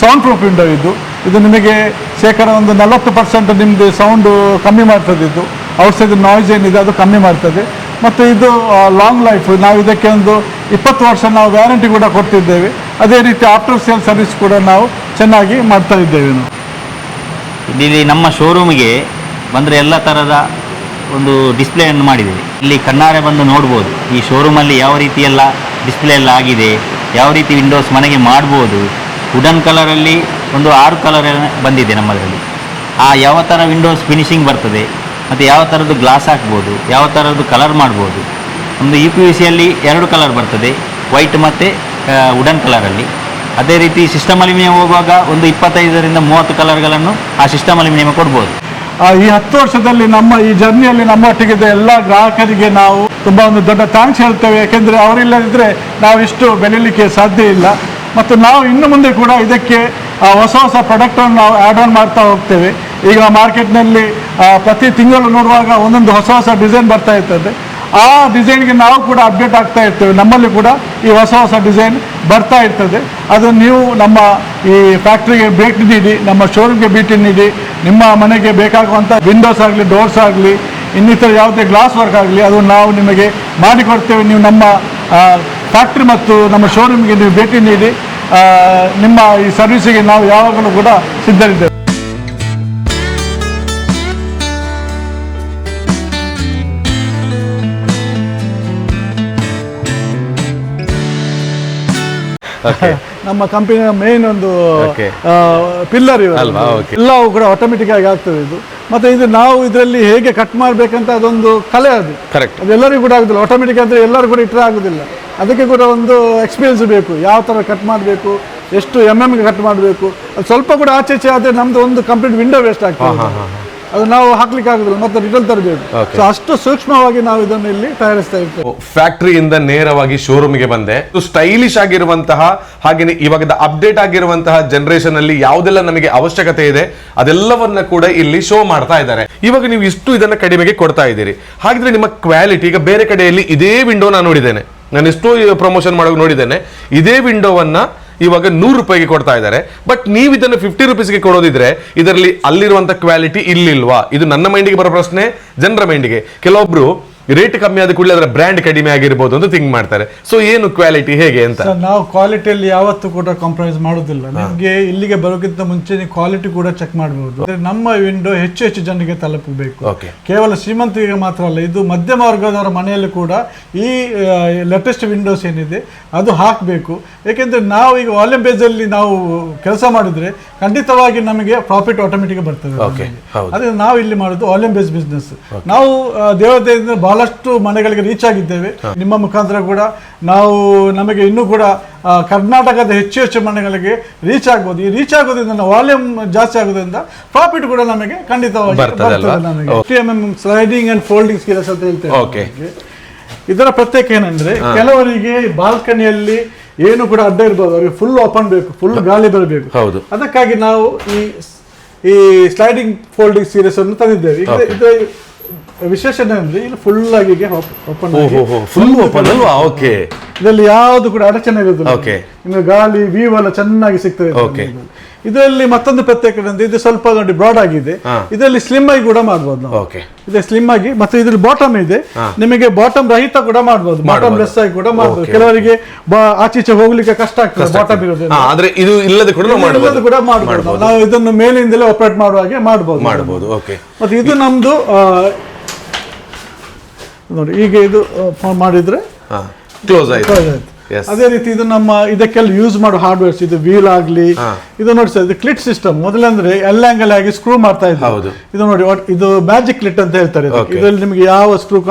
ಸೌಂಡ್ ಪ್ರೂಫ್ ವಿಂಡೋ ಇದು. ಇದು ನಿಮಗೆ ಶೇಕಡ ಒಂದು ನಲವತ್ತು ಪರ್ಸೆಂಟ್ ನಿಮ್ಮದು ಸೌಂಡು ಕಮ್ಮಿ ಮಾಡ್ತದೆ ಇದು. ಔಟ್ಸೈಡ್ ನಾಯ್ಸ್ ಏನಿದೆ ಅದು ಕಮ್ಮಿ ಮಾಡ್ತದೆ. ಮತ್ತು ಇದು ಲಾಂಗ್ ಲೈಫ್ ನಾವು ಇದಕ್ಕೆ ಒಂದು ಇಪ್ಪತ್ತು ವರ್ಷ ನಾವು ವ್ಯಾರಂಟಿ ಕೂಡ ಕೊಡ್ತಿದ್ದೇವೆ ಅದೇ ರೀತಿ ಆಫ್ಟರ್ ಸೇಲ್ ಸರ್ವಿಸ್ ಕೂಡ ನಾವು ಚೆನ್ನಾಗಿ ಮಾಡ್ತಾ ಇದ್ದೇವೆ ನಾವು. ಇಲ್ಲಿ ನಮ್ಮ ಶೋರೂಮಿಗೆ ಬಂದರೆ ಎಲ್ಲ ಥರದ ಒಂದು ಡಿಸ್ಪ್ಲೇಯನ್ನು ಮಾಡಿದ್ದೇವೆ. ಇಲ್ಲಿ ಕಣ್ಣಾರೆ ಬಂದು ನೋಡ್ಬೋದು. ಈ ಶೋರೂಮಲ್ಲಿ ಯಾವ ರೀತಿ ಎಲ್ಲ ಡಿಸ್ಪ್ಲೇ ಎಲ್ಲ ಆಗಿದೆ, ಯಾವ ರೀತಿ ವಿಂಡೋಸ್ ಮನೆಗೆ ಮಾಡ್ಬೋದು ವುಡನ್ ಕಲರಲ್ಲಿ ಒಂದು ಆರು ಕಲರ್ ಬಂದಿದೆ ನಮ್ಮದರಲ್ಲಿ. ಆ ಯಾವ ಥರ ವಿಂಡೋಸ್ ಫಿನಿಶಿಂಗ್ ಬರ್ತದೆ, ಮತ್ತು ಯಾವ ಥರದ್ದು ಗ್ಲಾಸ್ ಹಾಕ್ಬೋದು, ಯಾವ ಥರದ್ದು ಕಲರ್ ಮಾಡ್ಬೋದು, ಒಂದು ಯು ಪಿ ಯು ಸಿಯಲ್ಲಿ ಎರಡು ಕಲರ್ ಬರ್ತದೆ, ವೈಟ್ ಮತ್ತು ವುಡನ್ ಕಲರಲ್ಲಿ. ಅದೇ ರೀತಿ ಸಿಸ್ಟಮ್ ಅಲ್ಯೂಮಿನಿಯಂ ಹೋಗುವಾಗ ಒಂದು ಇಪ್ಪತ್ತೈದರಿಂದ ಮೂವತ್ತು ಕಲರ್ಗಳನ್ನು ಆ ಸಿಸ್ಟಮ್ ಅಲ್ಯೂಮಿನಿಯಂ ಕೊಡ್ಬೋದು. ಈ ಹತ್ತು ವರ್ಷದಲ್ಲಿ ನಮ್ಮ ಈ ಜರ್ನಿಯಲ್ಲಿ ನಮ್ಮೊಟ್ಟಿಗಿದ್ದ ಎಲ್ಲ ಗ್ರಾಹಕರಿಗೆ ನಾವು ತುಂಬ ಒಂದು ದೊಡ್ಡ ಥ್ಯಾಂಕ್ಸ್ ಹೇಳ್ತೇವೆ. ಯಾಕೆಂದರೆ ಅವರಿಲ್ಲದಿದ್ದರೆ ನಾವು ಇಷ್ಟು ಬೆಳೀಲಿಕ್ಕೆ ಸಾಧ್ಯ ಇಲ್ಲ. ಮತ್ತು ನಾವು ಇನ್ನು ಮುಂದೆ ಕೂಡ ಇದಕ್ಕೆ ಹೊಸ ಹೊಸ ಪ್ರಾಡಕ್ಟನ್ನು ನಾವು ಆ್ಯಡ್ ಆನ್ ಮಾಡ್ತಾ ಹೋಗ್ತೇವೆ. ಈಗ ಮಾರ್ಕೆಟ್ನಲ್ಲಿ ಪ್ರತಿ ತಿಂಗಳು ನೋಡುವಾಗ ಒಂದೊಂದು ಹೊಸ ಹೊಸ ಡಿಸೈನ್ ಬರ್ತಾ ಇರ್ತದೆ. ಆ ಡಿಸೈನ್ಗೆ ನಾವು ಕೂಡ ಅಪ್ಡೇಟ್ ಆಗ್ತಾ ಇರ್ತೇವೆ. ನಮ್ಮಲ್ಲಿ ಕೂಡ ಈ ಹೊಸ ಹೊಸ ಡಿಸೈನ್ ಬರ್ತಾ ಇರ್ತದೆ. ಅದು ನೀವು ನಮ್ಮ ಈ ಫ್ಯಾಕ್ಟ್ರಿಗೆ ಭೇಟಿ ನೀಡಿ, ನಮ್ಮ ಶೋರೂಮ್ಗೆ ಭೇಟಿ ನೀಡಿ, ನಿಮ್ಮ ಮನೆಗೆ ಬೇಕಾಗುವಂಥ ವಿಂಡೋಸ್ ಆಗಲಿ ಡೋರ್ಸ್ ಆಗಲಿ, ಇನ್ನಿತರ ಯಾವುದೇ ಗ್ಲಾಸ್ ವರ್ಕ್ ಆಗಲಿ, ಅದು ನಾವು ನಿಮಗೆ ಮಾಡಿಕೊಡ್ತೇವೆ. ನೀವು ನಮ್ಮ ಫ್ಯಾಕ್ಟ್ರಿ ಮತ್ತು ನಮ್ಮ ಶೋರೂಮ್ಗೆ ನೀವು ಭೇಟಿ ನೀಡಿ ನಿಮ್ಮ ಈ ಸರ್ವಿಸಿಗೆ ನಾವು ಯಾವಾಗಲೂ ಕೂಡ ಸಿದ್ಧರಿದ್ದೇವೆ. *laughs* ನಮ್ಮ ಕಂಪನಿಯ ಮೇನ್ ಒಂದು. ಪಿಲ್ಲರ್ ಅಲ್ವಾ? Okay. ಎಲ್ಲವೂ ಕೂಡ ಆಟೋಮೆಟಿಕ್ ಆಗಿ ಆಗ್ತದೆ ಇದು. ಮತ್ತೆ ಇದು ನಾವು ಇದರಲ್ಲಿ ಹೇಗೆ ಕಟ್ ಮಾಡಬೇಕಂತ ಅದೊಂದು ಕಲೆ ಅದು. ಕರೆಕ್ಟ್ ಅದೆಲ್ಲರಿಗೂ ಕೂಡ ಆಗುದಿಲ್ಲ. ಆಟೋಮೆಟಿಕ್ ಅಂದ್ರೆ ಎಲ್ಲರೂ ಕೂಡ ಇಟ್ಟರೆ ಆಗುದಿಲ್ಲ. ಅದಕ್ಕೆ ಕೂಡ ಒಂದು ಎಕ್ಸ್ಪೀರಿಯನ್ಸ್ ಬೇಕು. ಯಾವ ತರ ಕಟ್ ಮಾಡಬೇಕು ಎಷ್ಟು ಎಂ ಎಮ್ಗೆ ಕಟ್ ಮಾಡಬೇಕು. ಅದು ಸ್ವಲ್ಪ ಕೂಡ ಆಚೆ ಆದರೆ ನಮ್ದು ಒಂದು ಕಂಪ್ಲೀಟ್ ವಿಂಡೋ ವೇಸ್ಟ್ ಆಗ್ತದೆ. ಅದು ನಾವು ಹಾಕ್ಲಿಕ್ಕೆ ಆಗುದಿಲ್ಲ ಮತ್ತೆ ರಿಟರ್ನ್ ತರಬೇಕು. ಸೊ ಅಷ್ಟು ಸೂಕ್ಷ್ಮವಾಗಿ ನಾವು ಇದನ್ನ ಇಲ್ಲಿ ತಯಾರಿಸ್ತಾ ಇರ್ತೇವೆ. ಫ್ಯಾಕ್ಟರಿಯಿಂದ ನೇರವಾಗಿ ಶೋರೂಮ್ಗೆ ಬಂದೆ. ಸ್ಟೈಲಿಶ್ ಆಗಿರುವಂತಹ ಹಾಗೆಯೇ ಇವಾಗ ಅಪ್ಡೇಟ್ ಆಗಿರುವಂತಹ ಜನರೇಷನ್ ಅಲ್ಲಿ ಯಾವುದೆಲ್ಲ ನಮಗೆ ಅವಶ್ಯಕತೆ ಇದೆ ಅದೆಲ್ಲವನ್ನ ಕೂಡ ಇಲ್ಲಿ ಶೋ ಮಾಡ್ತಾ ಇದ್ದಾರೆ. ಇವಾಗ ನೀವು ಇಷ್ಟು ಇದನ್ನ ಕಡಿಮೆಗೆ ಕೊಡ್ತಾ ಇದ್ದೀರಿ. ಹಾಗಿದ್ರೆ ನಿಮ್ಮ ಕ್ವಾಲಿಟಿ ಈಗ ಬೇರೆ ಕಡೆಯಲ್ಲಿ ಇದೇ ವಿಂಡೋ ನಾನು ನೋಡಿದ್ದೇನೆ. ನಾನು ಎಷ್ಟೋ ಪ್ರಮೋಷನ್ ಮಾಡೋ ನೋಡಿದ್ದೇನೆ. ಇದೇ ವಿಂಡೋವನ್ನ ಇವಾಗ ನೂರು ರೂಪಾಯಿಗೆ ಕೊಡ್ತಾ ಇದ್ದಾರೆ. ಬಟ್ ನೀವು ಇದನ್ನು ಫಿಫ್ಟಿ ರುಪೀಸ್ಗೆ ಕೊಡೋದಿದ್ರೆ ಇದರಲ್ಲಿ ಅಲ್ಲಿರುವಂತ ಕ್ವಾಲಿಟಿ ಇಲ್ಲಿಲ್ವಾ? ಇದು ನನ್ನ ಮೈಂಡಿಗೆ ಬರೋ ಪ್ರಶ್ನೆ, ಜನರ ಮೈಂಡಿಗೆ ಕೆಲವೊಬ್ರು ರೇಟ್ ಕಮ್ಮಿ ಆದ ಕೂಡಲೇ ಅದರ ಬ್ರ್ಯಾಂಡ್ ಕಡಿಮೆ ಆಗಿರ್ಬೋದು ಅಂತ ಥಿಂಕ್ ಮಾಡ್ತಾರೆ. ಸೊ ಏನು ಕ್ವಾಲಿಟಿ ಹೇಗೆ ಅಂತ? ಸರ್ ನಾವು ಕ್ವಾಲಿಟಿಯಲ್ಲಿ ಯಾವತ್ತೂ ಕೂಡ ಕಾಂಪ್ರಮೈಸ್ ಮಾಡೋದಿಲ್ಲ. ನಿಮಗೆ ಇಲ್ಲಿಗೆ ಬರೋಕ್ಕಿಂತ ಮುಂಚೆ ನೀವು ಕ್ವಾಲಿಟಿ ಕೂಡ ಚೆಕ್ ಮಾಡಬಹುದು ನಮ್ಮ ವಿಂಡೋ ಹೆಚ್ಚು ಹೆಚ್ಚು ಜನರಿಗೆ ತಲುಪಬೇಕು. ಕೇವಲ ಶ್ರೀಮಂತರಿಗೆ ಮಾತ್ರ ಅಲ್ಲ ಇದು ಮಧ್ಯಮ ವರ್ಗದವರ ಮನೆಯಲ್ಲಿ ಕೂಡ ಈ ಲೇಟೆಸ್ಟ್ ವಿಂಡೋಸ್ ಏನಿದೆ ಅದು ಹಾಕಬೇಕು. ಏಕೆಂದ್ರೆ ನಾವು ಈಗ ವಾಲ್ಯೂಮ್ ಬೇಸಲ್ಲಿ ನಾವು ಕೆಲಸ ಮಾಡಿದ್ರೆ ಖಂಡಿತವಾಗಿ ನಮಗೆ ಪ್ರಾಫಿಟ್ ಆಟೋಮೆಟಿಕ್ ಬರ್ತದೆ. ಅದೇ ನಾವು ಇಲ್ಲಿ ಮಾಡೋದು ವಾಲ್ಯೂಮ್ ಬೇಸ್ ಬಿಸ್ನೆಸ್ ನಾವು ದೇವತೆಯಿಂದ ದೇವತೆಯಿಂದ ಬಹಳಷ್ಟು ಮನೆಗಳಿಗೆ ರೀಚ್ ಆಗಿದ್ದೇವೆ. ನಿಮ್ಮ ಮುಖಾಂತರ ಕೂಡ ನಾವು ನಮಗೆ ಇನ್ನೂ ಕೂಡ ಕರ್ನಾಟಕದ ಹೆಚ್ಚು ಹೆಚ್ಚು ಮನೆಗಳಿಗೆ ರೀಚ್ ಆಗ್ಬೋದು. ಈ ರೀಚ್ ಆಗೋದ್ರಿಂದ ವಾಲ್ಯೂಮ್ ಜಾಸ್ತಿ ಆಗೋದ್ರಿಂದ ಪ್ರಾಫಿಟ್ ಕೂಡ ನಮಗೆ ಖಂಡಿತವಾಗಿ ಬರ್ತದೆ? ನಮಗೆ. ಸ್ಲೈಡಿಂಗ್ ಅಂಡ್ ಫೋಲ್ಡಿಂಗ್ ಸ್ಕಿಲ್ಸ್ ಅಂತ ಹೇಳ್ತೇವೆ. ಇದರ ಪ್ರತ್ಯೇಕ ಏನಂದ್ರೆ ಕೆಲವರಿಗೆ ಬಾಲ್ಕನಿಯಲ್ಲಿ ಏನು ಕೂಡ ಅಡ್ಡ ಇರ್ಬೋದು. ಅವರಿಗೆ ಫುಲ್ ಓಪನ್ ಬೇಕು ಫುಲ್ ಗಾಳಿ ಬರಬೇಕು. ಹೌದು. ಅದಕ್ಕಾಗಿ ನಾವು ಈ ಈ ಸ್ಲೈಡಿಂಗ್ ಫೋಲ್ಡಿಂಗ್ ಸೀರೀಸ್ ಅನ್ನು ತಂದಿದ್ದೇವೆ. ಈಗ Okay. ವಿಶೇಷ ಏನಂದ್ರೆ ಇಲ್ಲಿ ಫುಲ್ ಆಗಿ ಓಪನ್ ಫುಲ್ ಓಪನ್ ಅಲ್ವಾ? ಓಕೆ ಇದರಲ್ಲಿ ಯಾವ್ದು ಕೂಡ ಅಡಚಣೆ ಇರೋದಿಲ್ಲ. ಓಕೆ ಇನ್ನು ಗಾಳಿ ವ್ಯೂ ಎಲ್ಲ ಚೆನ್ನಾಗಿ ಸಿಗ್ತದೆ ಓಕೆ ಇದರಲ್ಲಿ ಮತ್ತೊಂದು ಪ್ರತ್ಯೇಕ ಅಂದ್ರೆ ಇದು ಸ್ವಲ್ಪ ನೋಡಿ ಬ್ರಾಡ್ ಆಗಿದೆ. ಇದರಲ್ಲಿ ಸ್ಲಿಮ್ ಆಗಿ ಕೂಡ ಮಾಡಬಹುದು ನಾವು. ಓಕೆ ಇದೆ ಸ್ಲಿಮ್ ಆಗಿ ಮತ್ತೆ ಇದ್ರಲ್ಲಿ ಬಾಟಮ್ ಇದೆ. ನಿಮಗೆ ಬಾಟಮ್ ರಹಿತ ಕೂಡ ಮಾಡಬಹುದು ಬಾಟಮ್. ಲೆಸ್ ಆಗಿ ಕೂಡ ಮಾಡಬಹುದು ಕೆಲವರಿಗೆ ಆಚೀಚೆ ಹೋಗ್ಲಿಕ್ಕೆ ಕಷ್ಟ ಆಗ್ತದೆ ಬಾಟಮ್ ಇರೋದ್ರಿಂದ ಆದ್ರೆ ಇದು ಇಲ್ಲದೆ ಕೂಡ ಮಾಡಬಹುದು ಕೂಡ ಮಾಡ್ಬೋದು. ನಾವು ಇದನ್ನು ಮೇಲಿಂದಲೇ ಆಪರೇಟ್ ಮಾಡುವ ಹಾಗೆ ಮಾಡಬಹುದು ಮಾಡ್ಬೋದು ಓಕೆ ಮತ್ತೆ ಇದು ನಮ್ದು ನೋಡಿ ಈಗ ಇದು ಮಾಡಿದ್ರೆ ಕ್ಲೋಸ್ ಆಯ್ತು. ಅದೇ ರೀತಿ ಇದು ನಮ್ಮ ಇದಕ್ಕೆಲ್ಲ ಯೂಸ್ ಮಾಡೋ ಹಾರ್ಡ್ವೇರ್ಸ್ ಇದು ವೀಲ್ ಆಗ್ಲಿ ಇದು ನೋಡಿ ಸರ್ ಇದು ಕ್ಲಿಟ್ ಸಿಸ್ಟಮ್ ಮೊದಲಂದ್ರೆ ಎಲ್ ಆಂಗಲ್ ಆಗಿ ಸ್ಕ್ರೂ ಮಾಡ್ತಾ ಹೌದು. ಇದು ನೋಡಿ ಇದು ಮ್ಯಾಜಿಕ್ ಕ್ಲಿಟ್ ಅಂತ ಹೇಳ್ತಾರೆ. ಇದರಲ್ಲಿ ನಿಮಗೆ ಯಾವ ಸ್ಕ್ರೂ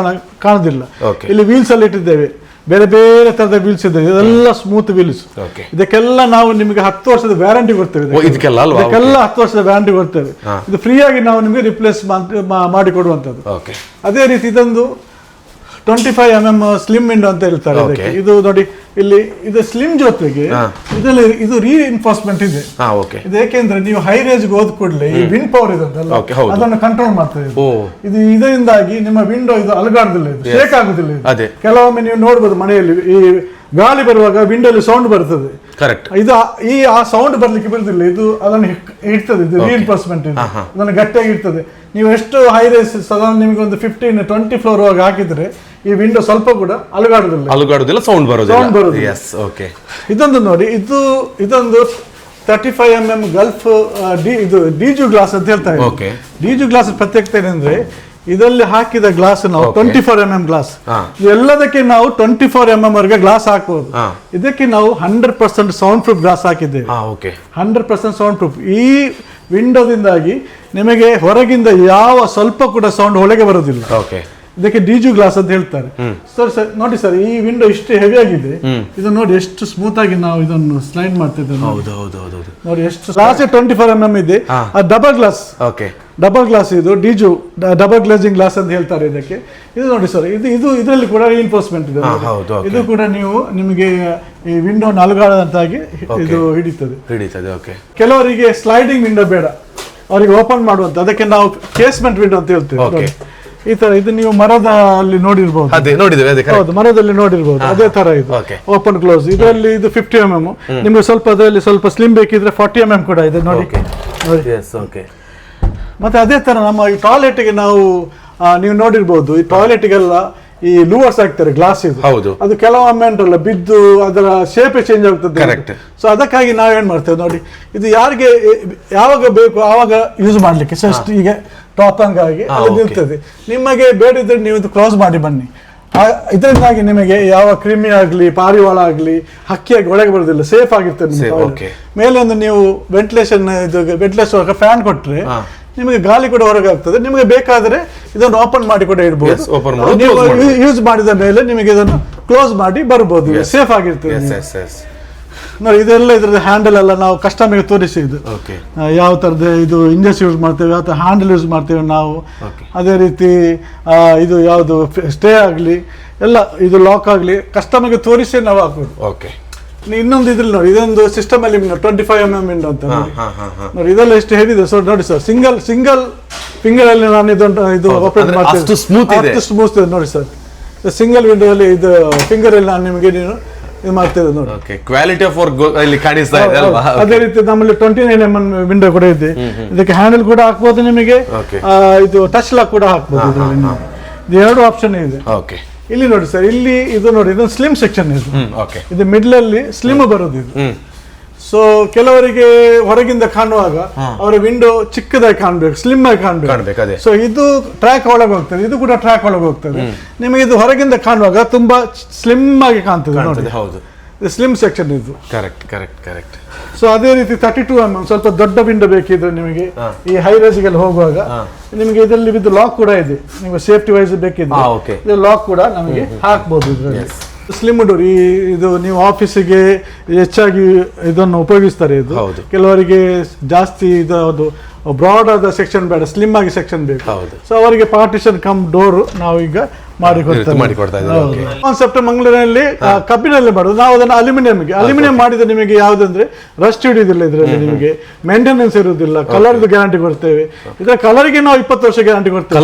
ಕಾಣೋದಿಲ್ಲ. ಇಲ್ಲಿ ವೀಲ್ಸ್ ಅಲ್ಲಿ ಇಟ್ಟಿದ್ದೇವೆ. ಬೇರೆ ಬೇರೆ ತರದ ವೀಲ್ಸ್ ಇದೆ. ಇದೆಲ್ಲ ಸ್ಮೂತ್ ವೀಲ್ಸ್. ಇದಕ್ಕೆಲ್ಲ ನಾವು ನಿಮಗೆ ಹತ್ತು ವರ್ಷದ ವ್ಯಾರಂಟಿ ಕೊಡ್ತೇವೆ ಓ, ಇದಕ್ಕೆಲ್ಲ ಹತ್ತು ವರ್ಷದ ವ್ಯಾರಂಟಿ ಕೊಡ್ತೇವೆ. ಇದು ಫ್ರೀ ಆಗಿ ನಾವು ನಿಮಗೆ ರಿಪ್ಲೇಸ್ ಮಾಡಿ ಕೊಡುವಂತದ್ದು ಅದೇ ರೀತಿ ಇದೊಂದು twenty five M M slim window ಅಂತ ಹೇಳ್ತಾರೆ ಇದು ನೋಡಿ ಇಲ್ಲಿ ಇದು ಸ್ಲಿಮ್ ಜೊತೆಗೆ ಇದರಲ್ಲಿ ಇದು ರೀಇನ್ಫೋರ್ಸ್ಮೆಂಟ್ ಇದೆ. ಇದು ಏಕೆಂದ್ರೆ ನೀವು ಹೈ ರೇಂಜ್ ಹೋದ ಕೂಡಲೇ ಈ ವಿಂಡ್ ಪವರ್ ಇದೆ Okay, ಅದನ್ನು ಕಂಟ್ರೋಲ್ ಮಾಡ್ತದೆ ಇದು. ಇದರಿಂದಾಗಿ ನಿಮ್ಮ ವಿಂಡೋ ಇದು ಅಲುಗಾಡುದಿಲ್ಲ ಇದು ಶೇಕ್ ಆಗುದಿಲ್ಲ. ಕೆಲವೊಮ್ಮೆ ನೀವು ನೋಡ್ಬೋದು ಮನೆಯಲ್ಲಿ ಈ ಗಾಳಿ ಬರುವಾಗ ವಿಂಡೋಲಿ ಸೌಂಡ್ ಬರ್ತದೆ. ಕರೆಕ್ಟ್ ಇದು ಆ- ಈ ಆ ಸೌಂಡ್ ಬರ್ಲಿಕ್ಕೆ ಬರುದಿಲ್ಲ. ಇದು ಅದನ್ನು ಹಿಕ್- ಇಡ್ತದೆ. ಇದು ರೀಇನ್ಫೋರ್ಸ್ಮೆಂಟ್ ಇದು. ಹಾ. ಅದನ್ನು ಗಟ್ಟಿಯಾಗಿ ಇರ್ತದೆ ನೀವು ಎಷ್ಟು ಹೈ ರೈಸ್ ಸಾಧಾರಣ ನಿಮಗೆ ಒಂದು ಫಿಫ್ಟೀನ್ ಟ್ವೆಂಟಿ ಫ್ಲೋರ್ ಹೋಗಿ ಹಾಕಿದ್ರೆ ಈ ವಿಂಡೋ ಸ್ವಲ್ಪ ಕೂಡ ಅಲುಗಾಡುದಿಲ್ಲ. ಅಲುಗಾಡುದಿಲ್ಲ ಸೌಂಡ್ Sound ಬರೋದಿಲ್ಲ. ಬರೋದಿಲ್ಲ. ಎಸ್ ಓಕೆ ಇದೊಂದು ನೋಡಿ ಇದು ಇದೊಂದು ತರ್ಟಿ ಫೈವ್ ಎಂ ಎಂ ಗಲ್ಫ್ ಡಿ ಇದು ಡಿಜು ಗ್ಲಾಸ್ ಅಂತ ಹೇಳ್ತಾರೆ Okay. ಡಿಜು ಗ್ಲಾಸ್ ಪ್ರತ್ಯೇಕತೆ ಏನಂದ್ರೆ ಇದರಲ್ಲಿ ಹಾಕಿದ ಗ್ಲಾಸ್ ನಾವು. Twenty four M M glass. ಎಲ್ಲದಕ್ಕೆ ನಾವು ಟ್ವೆಂಟಿ ಫೋರ್ ಎಂ ಎಂ ವರೆಗೆ ಗ್ಲಾಸ್ ಹಾಕಬಹುದು ಇದಕ್ಕೆ ನಾವು hundred percent sound proof glass ಹಾಕಿದ್ದೇವೆ. ಹಂಡ್ರೆಡ್ ಪರ್ಸೆಂಟ್ ಸೌಂಡ್ ಪ್ರೂಫ್ ಈ ವಿಂಡೋದಿಂದಾಗಿ ನಿಮಗೆ ಹೊರಗಿಂದ ಯಾವ ಸ್ವಲ್ಪ ಕೂಡ ಸೌಂಡ್ ಒಳಗೆ ಬರೋದಿಲ್ಲ ಓಕೆ ಇದಕ್ಕೆ ಡಿಜು ಗ್ಲಾಸ್ ಅಂತ ಹೇಳ್ತಾರೆ. ಸರ್ ಸರ್ ನೋಡಿ ಸರ್ ಈ ವಿಂಡೋ ಇಷ್ಟು ಹೆವಿ ಆಗಿದೆ. ಇದು ನೋಡಿ ಎಷ್ಟು ಸ್ಮೂತ್ ಆಗಿ ನಾವು ಇದನ್ನು ಸ್ಲೈಡ್ ಮಾಡ್ತಿದ್ದೇವೆ ನೋಡಿ. ಹೌದು ಹೌದು ಹೌದು ಹೌದು. ನೋಡಿ ಎಷ್ಟು glass twenty four M M ಇದೆ. ಆ double glass okay double glass ಇದು ಡಿಜು ಡಬಲ್ ಗ್ಲಾಸಿಂಗ್ ಗ್ಲಾಸ್ ಅಂತ ಹೇಳ್ತಾರೆ ಇದಕ್ಕೆ. ಇದು ನೋಡಿ ಸರ್ ಇದು ಇದು ಇದರಲ್ಲಿ ಕೂಡ ರೀಇನ್ಫೋರ್ಸ್ಮೆಂಟ್ ಇದೆ ಹೌದು, ಇದು ಕೂಡ ನೀವು ನಿಮಗೆ ಈ ವಿಂಡೋ ನಲ್ಗಾಡದಂತಾಗಿ ಇದು ಹಿಡಿತದೆ. ಹಿಡಿತದೆ ಓಕೆ ಕೆಲವರಿಗೆ ಸ್ಲೈಡಿಂಗ್ ವಿಂಡೋ ಬೇಡ. ಅವರಿಗೆ ಓಪನ್ ಮಾಡುವಂತ ಅದಕ್ಕೆ ನಾವು ಕೇಸ್ಮೆಂಟ್ ವಿಂಡೋ ಅಂತ ಹೇಳ್ತೇವೆ. ಈ ತರ ಇದು ನೀವು ಮರದ ಅಲ್ಲಿ ನೋಡಿರ್ಬಹುದು ಅದೇ ನೋಡಿದ್ದೇವೆ ಅದೇ. ಹೌದು ಮರದಲ್ಲಿ ನೋಡಿರ್ಬಹುದು ಅದೇ ತರ ಇದು. ಓಪನ್ ಕ್ಲೋಸ್ ಇದರಲ್ಲಿ ಇದು ಫಿಫ್ಟಿ ಎಂ ಎಂ ನಿಮ್ಗೆ ಸ್ವಲ್ಪ ಅದರಲ್ಲಿ ಸ್ವಲ್ಪ ಸ್ಲಿಮ್ ಬೇಕಿದ್ರೆ ಫಾರ್ಟಿ ಎಂ ಎಂ ಕೂಡ ಇದೆ ನೋಡಿ. ಓಕೆ ಮತ್ತೆ ಅದೇ ತರ ನಮ್ಮ ಈ ಟಾಯ್ಲೆಟ್ಗೆ ನಾವು ನೀವು ನೋಡಿರ್ಬಹುದು ಈ ಟಾಯ್ಲೆಟ್ಗೆಲ್ಲ ಈ ಲೂವರ್ಸ್ ಹಾಕ್ತಾರೆ ಗ್ಲಾಸ್ ಇದು. ಹೌದು. ಅದು ಕೆಲವೊಮ್ಮೆ ಉಂಟಲ್ಲ ಬಿದ್ದು ಅದರ ಶೇಪೇ ಚೇಂಜ್ ಆಗ್ತದೆ ಕರೆಕ್ಟ್ ಸೊ ಅದಕ್ಕಾಗಿ ನಾವೇನ್ ಮಾಡ್ತೇವೆ ನೋಡಿ ಇದು ಯಾರಿಗೆ ಯಾವಾಗ ಬೇಕು ಆವಾಗ ಯೂಸ್ ಮಾಡ್ಲಿಕ್ಕೆ ಜಸ್ಟ್ ಈಗ ಟಾಪ್ ಆಗಿ ನಿಲ್ತದೆ ನಿಮಗೆ ಬೇಡಿದ್ರೆ ನೀವು ಇದು ಕ್ಲೋಸ್ ಮಾಡಿ ಬನ್ನಿ. ಇದರಿಂದಾಗಿ ನಿಮಗೆ ಯಾವ ಕ್ರಿಮಿ ಆಗಲಿ ಪಾರಿವಾಳ ಆಗಲಿ ಹಕ್ಕಿಯಾಗಿ ಒಳಗೆ ಬರೋದಿಲ್ಲ ಸೇಫ್ ಆಗಿರ್ತದೆ ಮೇಲೆ ಒಂದು ನೀವು ವೆಂಟಿಲೇಷನ್ ಇದು ವೆಂಟಿಲೇಷನ್ ಫ್ಯಾನ್ ಕೊಟ್ರೆ ಹಾ. ನಿಮಗೆ ಗಾಳಿ ಕೂಡ ಹೊರಗೆ ಆಗ್ತದೆ. ನಿಮಗೆ ಬೇಕಾದರೆ ಇದನ್ನು ಓಪನ್ ಮಾಡಿ ಕೂಡ ಇಡಬಹುದು. ಯೂಸ್ ಮಾಡಿದ ಮೇಲೆ ನಿಮಗೆ ಇದನ್ನು ಕ್ಲೋಸ್ ಮಾಡಿ ಬರ್ಬೋದು. Yes. ಸೇಫ್ ಆಗಿರ್ತದೆ ನೋಡಿ ಇದೆಲ್ಲ ಇದ್ರದ್ದು ಹ್ಯಾಂಡಲ್ ಎಲ್ಲ ನಾವು ಕಸ್ಟಮರ್ಗೆ ತೋರಿಸಿದ್ದು ಯಾವ ಥರದ ಇದು ಇಂಜಸ್ ಯೂಸ್ ಮಾಡ್ತೇವೆ ಯಾವ ಥರ ಹ್ಯಾಂಡಲ್ ಯೂಸ್ ಮಾಡ್ತೇವೆ ನಾವು. ಅದೇ ರೀತಿ ಇದು ಯಾವುದು ಸ್ಟೇ ಆಗಲಿ ಎಲ್ಲ ಇದು ಲಾಕ್ ಆಗಲಿ ಕಸ್ಟಮರ್ಗೆ ತೋರಿಸಿ ನಾವು ಹಾಕೋದು ಓಕೆ ಇನ್ನೊಂದು ಇದ್ರಲ್ಲಿ ನೋಡಿ ಇದೊಂದು ಸಿಸ್ಟಮ್ ಅಲ್ಲಿ ಟ್ವೆಂಟಿ ಫೈವ್ ಎಂ ಎಂ ಇಂಡು ಅಂತ ನೋಡಿ. ಇದೆಲ್ಲ ಎಷ್ಟು ಹೇಳಿದೆ ಸೊ ನೋಡಿ ಸರ್ ಸಿಂಗಲ್ ಸಿಂಗಲ್ ಫಿಂಗರ್ ಅಲ್ಲಿ ನಾನು ಇದೊಂದು ಇದು. ಆಪರೇಟ್ ಮಾಡ್ತೀನಿ ಸ್ಮೂತ್ ಇದೆ. ಸ್ಮೂತ್ ಇದೆ ನೋಡಿ ಸರ್ ಸಿಂಗಲ್ ವಿಂಡೋ ಅಲ್ಲಿ ಇದು ಫಿಂಗರ್ ಅಲ್ಲಿ ನಾನು ನಿಮಗೆ ನೀನು ಇದು ಮಾಡ್ತೇವೆ ನೋಡಿ. ಓಕೆ ಕ್ವಾಲಿಟಿ ಆಫ್ ವರ್ಕ್ ಇಲ್ಲಿ ಕಾಣಿಸ್ತಾ ಇದೆ ಅಲ್ವಾ? ಅದೇ ರೀತಿ ನಮ್ಮಲ್ಲಿ twenty nine M N window ಕೂಡ ಇದೆ. ಇದಕ್ಕೆ ಹ್ಯಾಂಡಲ್ ಕೂಡ ಹಾಕ್ಬೋದು ನಿಮಗೆ. ಇದು ಟಚ್ ಲಾಕ್ ಕೂಡ ಹಾಕ್ಬೋದು ಇದರಲ್ಲಿ ಎರಡು ಆಪ್ಷನ್ ಇದೆ ಓಕೆ ಇಲ್ಲಿ ನೋಡಿ ಸರ್ ಇಲ್ಲಿ ಇದು ನೋಡಿ ಇದು ಸ್ಲಿಮ್ ಸೆಕ್ಷನ್ ಇದು. ಓಕೆ ಇದು ಮಿಡ್ಲ್ ಅಲ್ಲಿ ಸ್ಲಿಮ್ ಬರೋದು ಇದು. ಸೊ ಕೆಲವರಿಗೆ ಹೊರಗಿಂದ ಕಾಣುವಾಗ ಅವರ ವಿಂಡೋ ಚಿಕ್ಕದಾಗಿ ಕಾಣ್ಬೇಕು ಸ್ಲಿಮ್ ಆಗಿ ಕಾಣ್ಬೇಕು. ಸೊ ಇದು ಟ್ರ್ಯಾಕ್ ಒಳಗೆ ಹೋಗ್ತದೆ ಇದು ಕೂಡ ಟ್ರ್ಯಾಕ್ ಒಳಗೆ ಹೋಗ್ತದೆ. ನಿಮಗೆ ಇದು ಹೊರಗಿಂದ ಕಾಣುವಾಗ ತುಂಬಾ ಸ್ಲಿಮ್ ಆಗಿ ಕಾಣ್ತದೆ ನೋಡಿ. ಹೌದು. ಸ್ಲಿಮ್ ಸೆಕ್ಷನ್ ಇದು. ಕರೆಕ್ಟ್ ಕರೆಕ್ಟ್ ಕರೆಕ್ಟ್ ಸೊ ಅದೇ ರೀತಿ ತರ್ಟಿ ಟು ಎಂ ಸ್ವಲ್ಪ ದೊಡ್ಡ ವಿಂಡೋ ಬೇಕಿದ್ರೆ ನಿಮಗೆ ಈ ಹೈ ರೇಸಿಗೆಲ್ಲ ಹೋಗುವಾಗ ನಿಮಗೆ ಇದರಲ್ಲಿ ಬಿದ್ದು ಲಾಕ್ ಕೂಡ ಇದೆ. ನಿಮಗೆ ಸೇಫ್ಟಿ ವೈಸ್ ಬೇಕಿದ್ರೆ ಲಾಕ್ ಕೂಡ ನಮಗೆ ಹಾಕ್ಬೋದು ಇದರಲ್ಲಿ. ಸ್ಲಿಮ್ ಡೋರ್ ಈ ಇದು ನೀವು ಆಫೀಸಿಗೆ ಹೆಚ್ಚಾಗಿ ಇದನ್ನು ಉಪಯೋಗಿಸ್ತಾರೆ ಇದು. ಕೆಲವರಿಗೆ ಜಾಸ್ತಿ ಇದು ಬ್ರಾಡ್ ಆದ ಸೆಕ್ಷನ್ ಬೇಡ ಸ್ಲಿಮ್ ಆಗಿ ಸೆಕ್ಷನ್ ಬೇಕು. ಸೊ ಅವರಿಗೆ ಪಾರ್ಟಿಷನ್ ಕಮ್ ಡೋರ್ ನಾವು ಈಗ ಮಾಡಿ ಮಾಡಿಕೊಡ್ತಾ. ಕಾನ್ಸೆಪ್ಟ್ ಮಂಗಳೂರಿನಲ್ಲಿ ಕಬ್ಬಿನಲ್ಲಿ ಮಾಡೋದು. ನಾವು ಅದನ್ನು ಅಲ್ಯೂಮಿನಿಯಂಗೆ ಅಲ್ಯೂಮಿನಿಯಂ ಮಾಡಿದ ನಿಮಗೆ ಯಾವುದಂದ್ರೆ ರಸ್ಟ್ ಹಿಡಿಯೋದಿಲ್ಲ ಇದರಲ್ಲಿ ನಿಮಗೆ. ಮೇಂಟೆನೆನ್ಸ್ ಇರುವುದಿಲ್ಲ. ಕಲರ್ದು ಗ್ಯಾರಂಟಿ ಕೊಡ್ತೇವೆ. ಇದರ ಕಲರ್ಗೆ ನಾವು ಇಪ್ಪತ್ತು ವರ್ಷ ಗ್ಯಾರಂಟಿ ಕೊಡ್ತೇವೆ.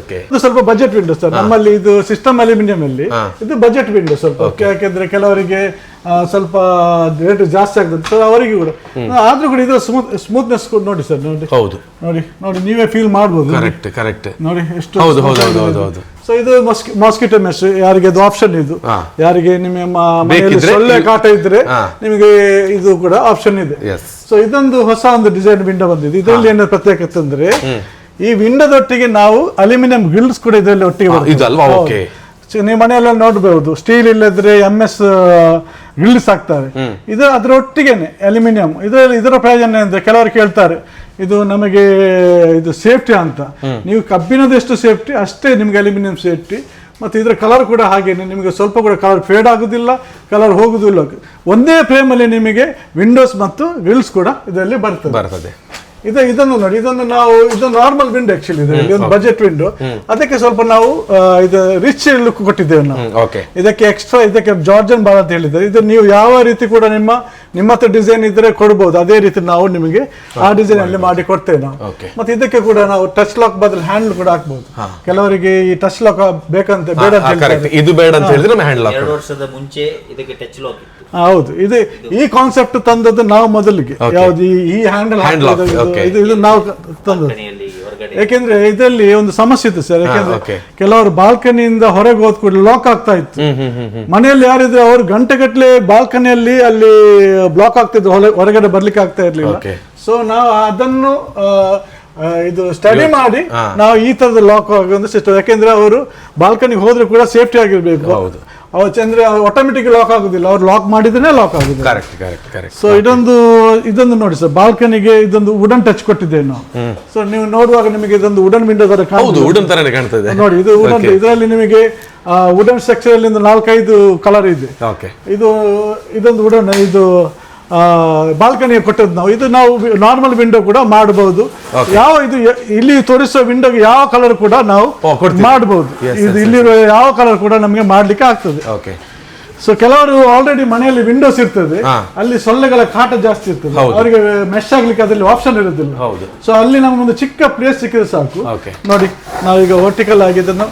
Okay. ಇದು ಸ್ವಲ್ಪ ಬಜೆಟ್ ವಿಂಡೋ ಸರ್. ನಮ್ಮಲ್ಲಿ ಇದು ಸಿಸ್ಟಮ್ ಅಲ್ಯೂಮಿನಿಯಂ ಅಲ್ಲಿ ಇದು ಬಜೆಟ್ ವಿಂಡೋ ಸ್ವಲ್ಪ. ಯಾಕೆಂದ್ರೆ ಕೆಲವರಿಗೆ ಸ್ವಲ್ಪ ರೇಟ್ ಜಾಸ್ತಿ ಆಗ್ತದೆ. ಸರ್ ಅವರಿಗೆ ಕೂಡ. ಆದ್ರೂ ಕೂಡ ಇದು ಸ್ಮೂತ್ ಸ್ಮೂತ್ನೆಸ್ ನೋಡಿ ಸರ್ ನೋಡಿ. ಹೌದು. ನೋಡಿ ನೋಡಿ ನೀವೇ ಫೀಲ್ ಮಾಡ್ಬೋದು. ಕರೆಕ್ಟ್ ಕರೆಕ್ಟ್ ನೋಡಿ ಎಷ್ಟು ಹೌದು, ಹೌದು, ಹೌದು, ಹೌದು, ಹೌದು. ಸೊ ಇದು ಮಾಸ್ಕಿಟೋ ಮೆಶ್ ಯಾರಿಗೆ ಅದು ಆಪ್ಷನ್ ಇದು. ಯಾರಿಗೆ ನಿಮ್ಮ ಮನೆಯಲ್ಲಿ ಸೊಳ್ಳೆ ಕಾಟ ಇದ್ರೆ. ನಿಮಗೆ ಇದು ಕೂಡ ಆಪ್ಷನ್ ಇದೆ. ಎಸ್ ಸೊ ಇದೊಂದು ಹೊಸ ಒಂದು ಡಿಸೈನ್ ವಿಂಡೋ ಬಂದಿದೆ. ಇದರಲ್ಲಿ ಏನು ಪ್ರತ್ಯೇಕತೆ ಅಂದ್ರೆ ಈ ವಿಂಡೋದೊಟ್ಟಿಗೆ ನಾವು ಅಲ್ಯೂಮಿನಿಯಂ ಗ್ರಿಲ್ಸ್ ಕೂಡ ಇದರಲ್ಲಿ ಒಟ್ಟಿಗೆ ಬರ್ತದೆ. ಸೊ ನೀವು ಮನೆಯಲ್ಲ ನೋಡಬಹುದು ಸ್ಟೀಲ್ ಇಲ್ಲದ್ರೆ ಎಂ ಎಸ್ ಗ್ರಿಲ್ಸ್ ಹಾಕ್ತಾರೆ ಇದು ಅದರ ಒಟ್ಟಿಗೆನೆ ಅಲ್ಯೂಮಿನಿಯಂ. ಇದರಲ್ಲಿ ಇದರ ಪ್ರಯೋಜನ ಅಂದ್ರೆ ಕೆಲವರು ಕೇಳ್ತಾರೆ ಇದು ನಮಗೆ ಇದು ಸೇಫ್ಟಿ ಅಂತ. ನೀವು ಕಬ್ಬಿಣದಷ್ಟು ಸೇಫ್ಟಿ ಅಷ್ಟೇ ನಿಮಗೆ ಅಲ್ಯೂಮಿನಿಯಂ ಸೇಫ್ಟಿ. ಮತ್ತೆ ಇದರ ಕಲರ್ ಕೂಡ ಹಾಗೇನೆ ನಿಮಗೆ ಸ್ವಲ್ಪ ಕೂಡ ಕಲರ್ ಫೇಡ್ ಆಗೋದಿಲ್ಲ ಕಲರ್ ಹೋಗೋದಿಲ್ಲ. ಒಂದೇ ಫ್ರೇಮಲ್ಲಿ ನಿಮಗೆ ವಿಂಡೋಸ್ ಮತ್ತು ವಿಲ್ಸ್ ಕೂಡ ಇದರಲ್ಲಿ ಬರ್ತದೆ. ಬರ್ತದೆ. ಇದು ಇದನ್ನು ನೋಡಿ ಇದೊಂದು ನಾವು ಇದು ನಾರ್ಮಲ್ ವಿಂಡೋ ಆಕ್ಚುಲಿ ಇದರಲ್ಲಿ ಒಂದು ಬಜೆಟ್ ವಿಂಡೋ ಅದಕ್ಕೆ ಸ್ವಲ್ಪ ನಾವು ಇದು ರಿಚ್ ಲುಕ್ ಕೊಟ್ಟಿದ್ದೇವೆ ನಾವು. ಇದಕ್ಕೆ ಎಕ್ಸ್ಟ್ರಾ ಇದಕ್ಕೆ ಜಾರ್ಜನ್ ಬಾರ್ ಅಂತ ಹೇಳಿದ್ದಾರೆ. ಇದು ನೀವು ಯಾವ ರೀತಿ ಕೂಡ ನಿಮ್ಮ ನಿಮ್ಮ ಹತ್ರ ಡಿಸೈನ್ ಇದ್ರೆ ಕೊಡ್ಬೋದು. ಅದೇ ರೀತಿ ನಾವು ನಿಮಗೆ ಆ ಡಿಸೈನ್ ಅಲ್ಲಿ ಮಾಡಿ ಕೊಡ್ತೇವೆ ನಾವು. ಮತ್ತೆ ಇದಕ್ಕೆ ಕೂಡ ನಾವು ಟಚ್ ಲಾಕ್ ಬದಲು ಹ್ಯಾಂಡಲ್ ಕೂಡ ಹಾಕ್ಬೋದು. ಕೆಲವರಿಗೆ ಈ ಟಚ್ ಲಾಕ್ ಬೇಕಂತ ಬೇಡ ಅಂತ ಹೇಳ್ತಾರೆ. ಇದು ಬೇಡ ಅಂತ ಹೇಳಿದ್ರೆ ಹ್ಯಾಂಡ್ ಲಾಕ್ ಎರಡು ವರ್ಷದ ಮುಂಚೆ ಇದಕ್ಕೆ ಟಚ್ ಲಾಕ್ ಇತ್ತು. ಆ, ಹೌದು. ಇದು ಈ ಕಾನ್ಸೆಪ್ಟ್ ತಂದದ್ದು ನಾವು ಮೊದಲಿಗೆ. ಯಾವ್ದು ಈ- ಈ ಹ್ಯಾಂಡಲ್ Hand lock, okay. ಇದು ಇದು ನಾವು ತಂದದ್ದು. ಮನೆಯಲ್ಲಿ ಯಾಕೆಂದ್ರೆ ಇದರಲ್ಲಿ ಒಂದು ಸಮಸ್ಯೆ ಇತ್ತು ಸರ್ ಯಾಕೆಂದ್ರೆ. ಕೆಲವರು ಬಾಲ್ಕನಿಯಿಂದ ಹೊರಗೆ ಹೋದ್ ಕೂಡಲೇ ಲಾಕ್ ಆಗ್ತಾ ಇತ್ತು ಮನೆಯಲ್ಲಿ ಯಾರಿದ್ರೆ ಅವರು ಗಂಟೆಗಟ್ಟಲೆ ಬಾಲ್ಕನಿಯಲ್ಲಿ ಅಲ್ಲಿ ಬ್ಲಾಕ್ ಆಗ್ತಿದ್ರು ಹೊರಗಡೆ ಬರ್ಲಿಕ್ಕೆ ಆಗ್ತಾ ಇರ್ಲಿಲ್ಲ. ಸೊ ನಾವು ಅದನ್ನು ಇದು ಸ್ಟಡಿ ಮಾಡಿ. ನಾವು ಈ ತರದ ಲಾಕ್ ಆಗುವಂತ ಸಿಸ್ಟಮ್ ಯಾಕೆಂದ್ರೆ ಅವರು ಬಾಲ್ಕನಿಗೆ ಹೋದ್ರೆ ಕೂಡ ಸೇಫ್ಟಿ ಆಗಿರ್ಬೇಕು ಹೌದು. ಅವ್ರು ಚಂದ್ರೆ ಆಟೋಮೆಟಿಕ್ ಲಾಕ್ ಆಗುದಿಲ್ಲ. ಅವ್ರು ಲಾಕ್ ಮಾಡಿದ್ರೆ ಲಾಕ್ ಆಗುದಿಲ್ಲ. ಕರೆಕ್ಟ್ ಕರೆಕ್ಟ್ ಕರೆಕ್ಟ್ ಸೊ ಇದೊಂದು ಇದೊಂದು ನೋಡಿ ಸರ್ ಬಾಲ್ಕನಿಗೆ ಇದೊಂದು ವುಡನ್ ಟಚ್ ಕೊಟ್ಟಿದ್ದೇವೆ ನಾವು. ಸೊ ನೀವು ನೋಡುವಾಗ ನಿಮಗೆ ಇದೊಂದು ವುಡನ್ ವಿಂಡೋ ತರ ಹೌದು ವುಡನ್ ತರನೇ ಕಾಣ್ತದೆ. ನೋಡಿ ಇದು ವುಡನ್ ಇದರಲ್ಲಿ ನಿಮಗೆ ವುಡನ್ ಸ್ಟ್ರಕ್ಚರ್ ಅಲ್ಲಿ ನಾಲ್ಕೈದು ಕಲರ್ ಇದೆ. ಓಕೆ ಇದು ಇದೊಂದು ವುಡನ್ ಇದು ಬಾಲ್ಕನಿ ಕೊಟ್ಟದ್ದು ನಾವು. ಇದು ನಾವು ನಾರ್ಮಲ್ ವಿಂಡೋ ಕೂಡ ಮಾಡಬಹುದು ಯಾವ ಇದು ಇಲ್ಲಿ ತೋರಿಸುವ ವಿಂಡೋಗೆ ಯಾವ ಕಲರ್ ಕೂಡ ನಾವು ಮಾಡಬಹುದು ಇದು ಇಲ್ಲಿರುವ ಯಾವ ಕಲರ್ ಕೂಡ ನಮಗೆ ಮಾಡ್ಲಿಕ್ಕೆ ಆಗ್ತದೆ. ಓಕೆ ಸೊ ಕೆಲವರು ಆಲ್ರೆಡಿ ಮನೆಯಲ್ಲಿ ವಿಂಡೋಸ್ ಇರ್ತದೆ. ಅಲ್ಲಿ ಸೊಳ್ಳೆಗಳ ಕಾಟ ಜಾಸ್ತಿ ಇರ್ತದೆ. ಅವರಿಗೆ ಮೆಶ್ ಆಗ್ಲಿಕ್ಕೆ ಅದರಲ್ಲಿ ಆಪ್ಷನ್ ಇರೋದಿಲ್ಲ. ಹೌದು. ಸೊ ಅಲ್ಲಿ ನಮಗೊಂದು ಚಿಕ್ಕ ಪ್ಲೇಸ್ ಸಿಕ್ಕಿದ್ರೆ ಸಾಕು. ನೋಡಿ ನಾವೀಗ ವರ್ಟಿಕಲ್ ಆಗಿದ್ದನ್ನು